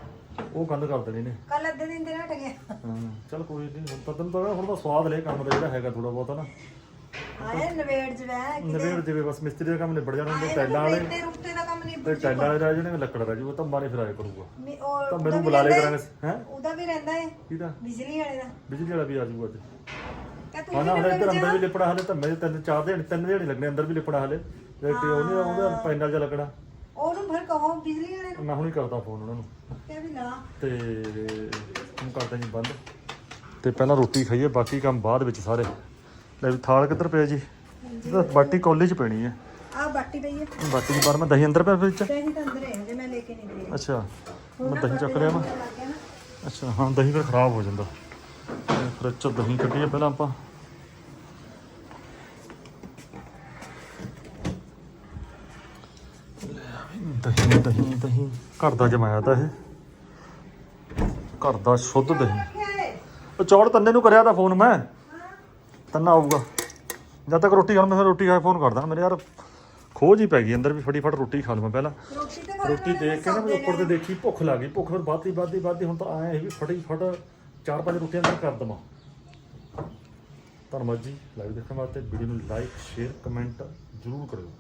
ਉਹ ਕੰਧ ਕਰ ਦੇਣੀ ਨੇ। ਕੱਲ ਅੱਧੇ ਦਿਨ ਤੇ ਹਟ ਗਿਆ। ਹਾਂ ਚਲ ਕੋਈ ਨਹੀਂ ਹੁਣ ਤਾਂ ਤੈਨੂੰ ਪਤਾ ਹੁਣ ਤਾਂ ਸਵਾਦ ਲੈ ਕੰਮ ਦਾ ਜਿਹੜਾ ਹੈਗਾ ਥੋੜਾ ਬਹੁਤਾ ਨਾ। ਆਏ ਨਵੇੜ ਚ ਵੈ ਨਵੇੜ ਜਿਵੇਂ ਬਸ ਮਿਸਤਰੀ ਦਾ ਕੰਮ ਨਿਬੜ ਜਾਣਾ ਤੇ ਟੈਲਾਂ ਵਾਲੇ ਰੁੱਤੇ ਰੁੱਤੇ ਦਾ ਕੰਮ ਨਹੀਂ ਤੇ ਟੈਲਾਂ ਵਾਲੇ ਰਹਿ ਜਾਣੇ ਲੱਕੜ ਰਹਿ ਜੂਗਾ ਤਾਂ ਮਾਰੇ ਫਿਰਾਇਆ ਕਰੂਗਾ। ਮੀ- ਉਹ ਤਾਂ ਉਹਦਾ ਮੈਨੂੰ ਵੀ ਬੁਲਾ ਲਿਆ ਰਹਿੰਦਾ ਕਰਾਂਗੇ ਹੈ। ਉਹਦਾ ਵੀ ਰਹਿੰਦਾ ਹੈ। ਕਿਹਦਾ? ਬਿਜਲੀ ਵਾਲੇ ਦਾ। ਬਿਜਲੀ ਵਾਲਾ ਵੀ ਆ ਜੂਗਾ ਅੱਜ। ਤੂੰ ਹਾਂ ਨਾ ਵੀ ਅੰਦਰ ਵੀ ਲਿਪੜਾ ਹਲੇ ਤਾਂ ਮੇਰੇ ਤਿੰਨ ਚਾਰ ਦਿਨ ਤਿੰਨ ਦਿਨ ਲੱਗਣੇ ਅੰਦਰ ਵੀ ਲਿਪੜਾ ਹਲੇ। ਤੇ ਉਹਨੇ ਉਹਦਾ ਪੈਨਲ ਜਿਹਾ ਲੱਗਣਾ। ਉਹਨੂੰ ਫਿਰ ਕਹੋ ਬਿਜਲੀ ਵਾਲੇ ਨੂੰ। ਮੈਂ ਹੁਣੀ ਕਰਦਾ ਫੋਨ ਉਹਨਾਂ ਨੂੰ। ਕਹਿ ਵੀ ਲਾ ਤੇ ਹੁਣ ਕਰਦਾ ਜੀ ਬੰਦ। ਤੇ ਪਹਿਲਾਂ ਰੋਟੀ ਖਾਈਏ ਬਾਕੀ ਕੰਮ ਬਾਅਦ ਵਿੱਚ ਸਾਰੇ। ਲੈ ਵੀ ਥਾਲ ਕਿੱਧਰ ਪਿਆ ਜੀ? ਇਹਦਾ ਬਾਟੀ ਕੋਲੇ 'ਚ ਪੈਣੀ ਹੈ ਆ ਬਾਟੀ ਪਈ ਹੈ ਬਾਟੀ ਦੀ ਬਾਰ ਮੈਂ ਦਹੀਂ ਅੰਦਰ ਪਿਆ ਵਿੱਚ ਤੇ ਅਸੀਂ ਤਾਂ ਅੰਦਰ ਹੈ ਜੇ ਮੈਂ ਲੈ ਕੇ ਨਹੀਂ ਗਈ। ਅੱਛਾ। ਮੈਂ ਦਹੀਂ ਚੱਕ ਲਿਆ ਮੈਂ ਅੱਛਾ ਹਾਂ ਦਹੀਂ ਫਿਰ ਖਰਾਬ ਹੋ ਜਾਂਦਾ। ਤੇ ਫਰਿੱਜ ਚੋਂ ਦਹੀਂ ਕੱਢੀਏ ਪਹਿਲਾਂ ਆਪਾਂ। ਦਹੀਂ ਦਹੀਂ ਦਹੀਂ। ਘਰ ਦਾ ਜਮਾਇਆ ਤਾਂ ਇਹ। ਘਰ ਦਾ ਸ਼ੁੱਧ ਦਹੀਂ। ਉਹ ਚੌੜ ਤੰਨੇ ਨੂੰ ਕਰਿਆ ਤਾਂ ਫੋਨ ਮੈਂ। ਤੰਨਾ ਆਊਗਾ। ਜਦ ਤੱਕ ਰੋਟੀ ਖਾਣ ਮੈਂ ਫਿਰ ਰੋਟੀ ਖਾ ਕੇ ਫੋਨ ਕਰਦਾ ਮੇਰੇ ਯਾਰ ਖੋਜ ਹੀ ਪੈ ਗਈ ਅੰਦਰ ਵੀ ਫਟੀਫਟ ਰੋਟੀ ਖਾ ਲਵਾਂ ਪਹਿਲਾਂ। ਰੋਟੀ ਦੇਖ ਕੇ ਨਾ ਉੱਪਰ ਤੇ ਦੇਖੀ ਭੁੱਖ ਲੱਗ ਗਈ ਭੁੱਖ ਫਿਰ ਵੱਧਦੀ ਵੱਧਦੀ ਵੱਧਦੀ। ਹੁਣ ਤਾਂ ਆਏ ਇਹ ਵੀ ਫਟੀ ਫਟ ਚਾਰ ਪੰਜ ਰੋਟੀਆਂ ਅੰਦਰ ਕਰ ਦਵਾਂ। ਧੰਨਵਾਦ ਜੀ ਲਾਈਵ ਦੇਖਣ ਵਾਸਤੇ। ਵੀਡੀਓ ਨੂੰ ਲਾਈਕ ਸ਼ੇਅਰ ਕਮੈਂਟ ਜ਼ਰੂਰ ਕਰਿਓ।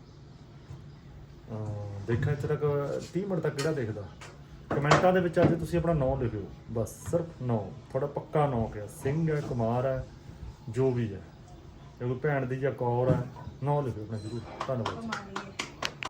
ਅਹ ਇੱਥੇ ਤੱਕ 30 ਮਿੰਟ ਤੱਕ ਕਿਹੜਾ ਦੇਖਦਾ? ਕਮੈਂਟਾਂ ਦੇ ਵਿੱਚ ਅੱਜ ਤੁਸੀਂ ਆਪਣਾ ਨਾਮ ਲਿਖਿਓ। ਬਸ, ਸਿਰਫ ਨਾਮ। ਤੁਹਾਡਾ ਪੱਕਾ ਨਾਮ ਕਿਆ? ਸਿੰਘ ਹੈ, ਕੁਮਾਰ ਹੈ, ਜੋ ਵੀ ਹੈ। ਜੇ ਕੋਈ ਭੈਣ ਦੀ ਜਾਂ ਕੌਰ ਹੈ, ਨਾਮ ਲਿਖਿਓ ਆਪਣਾ ਜ਼ਰੂਰ। ਧੰਨਵਾਦ ਜੀ।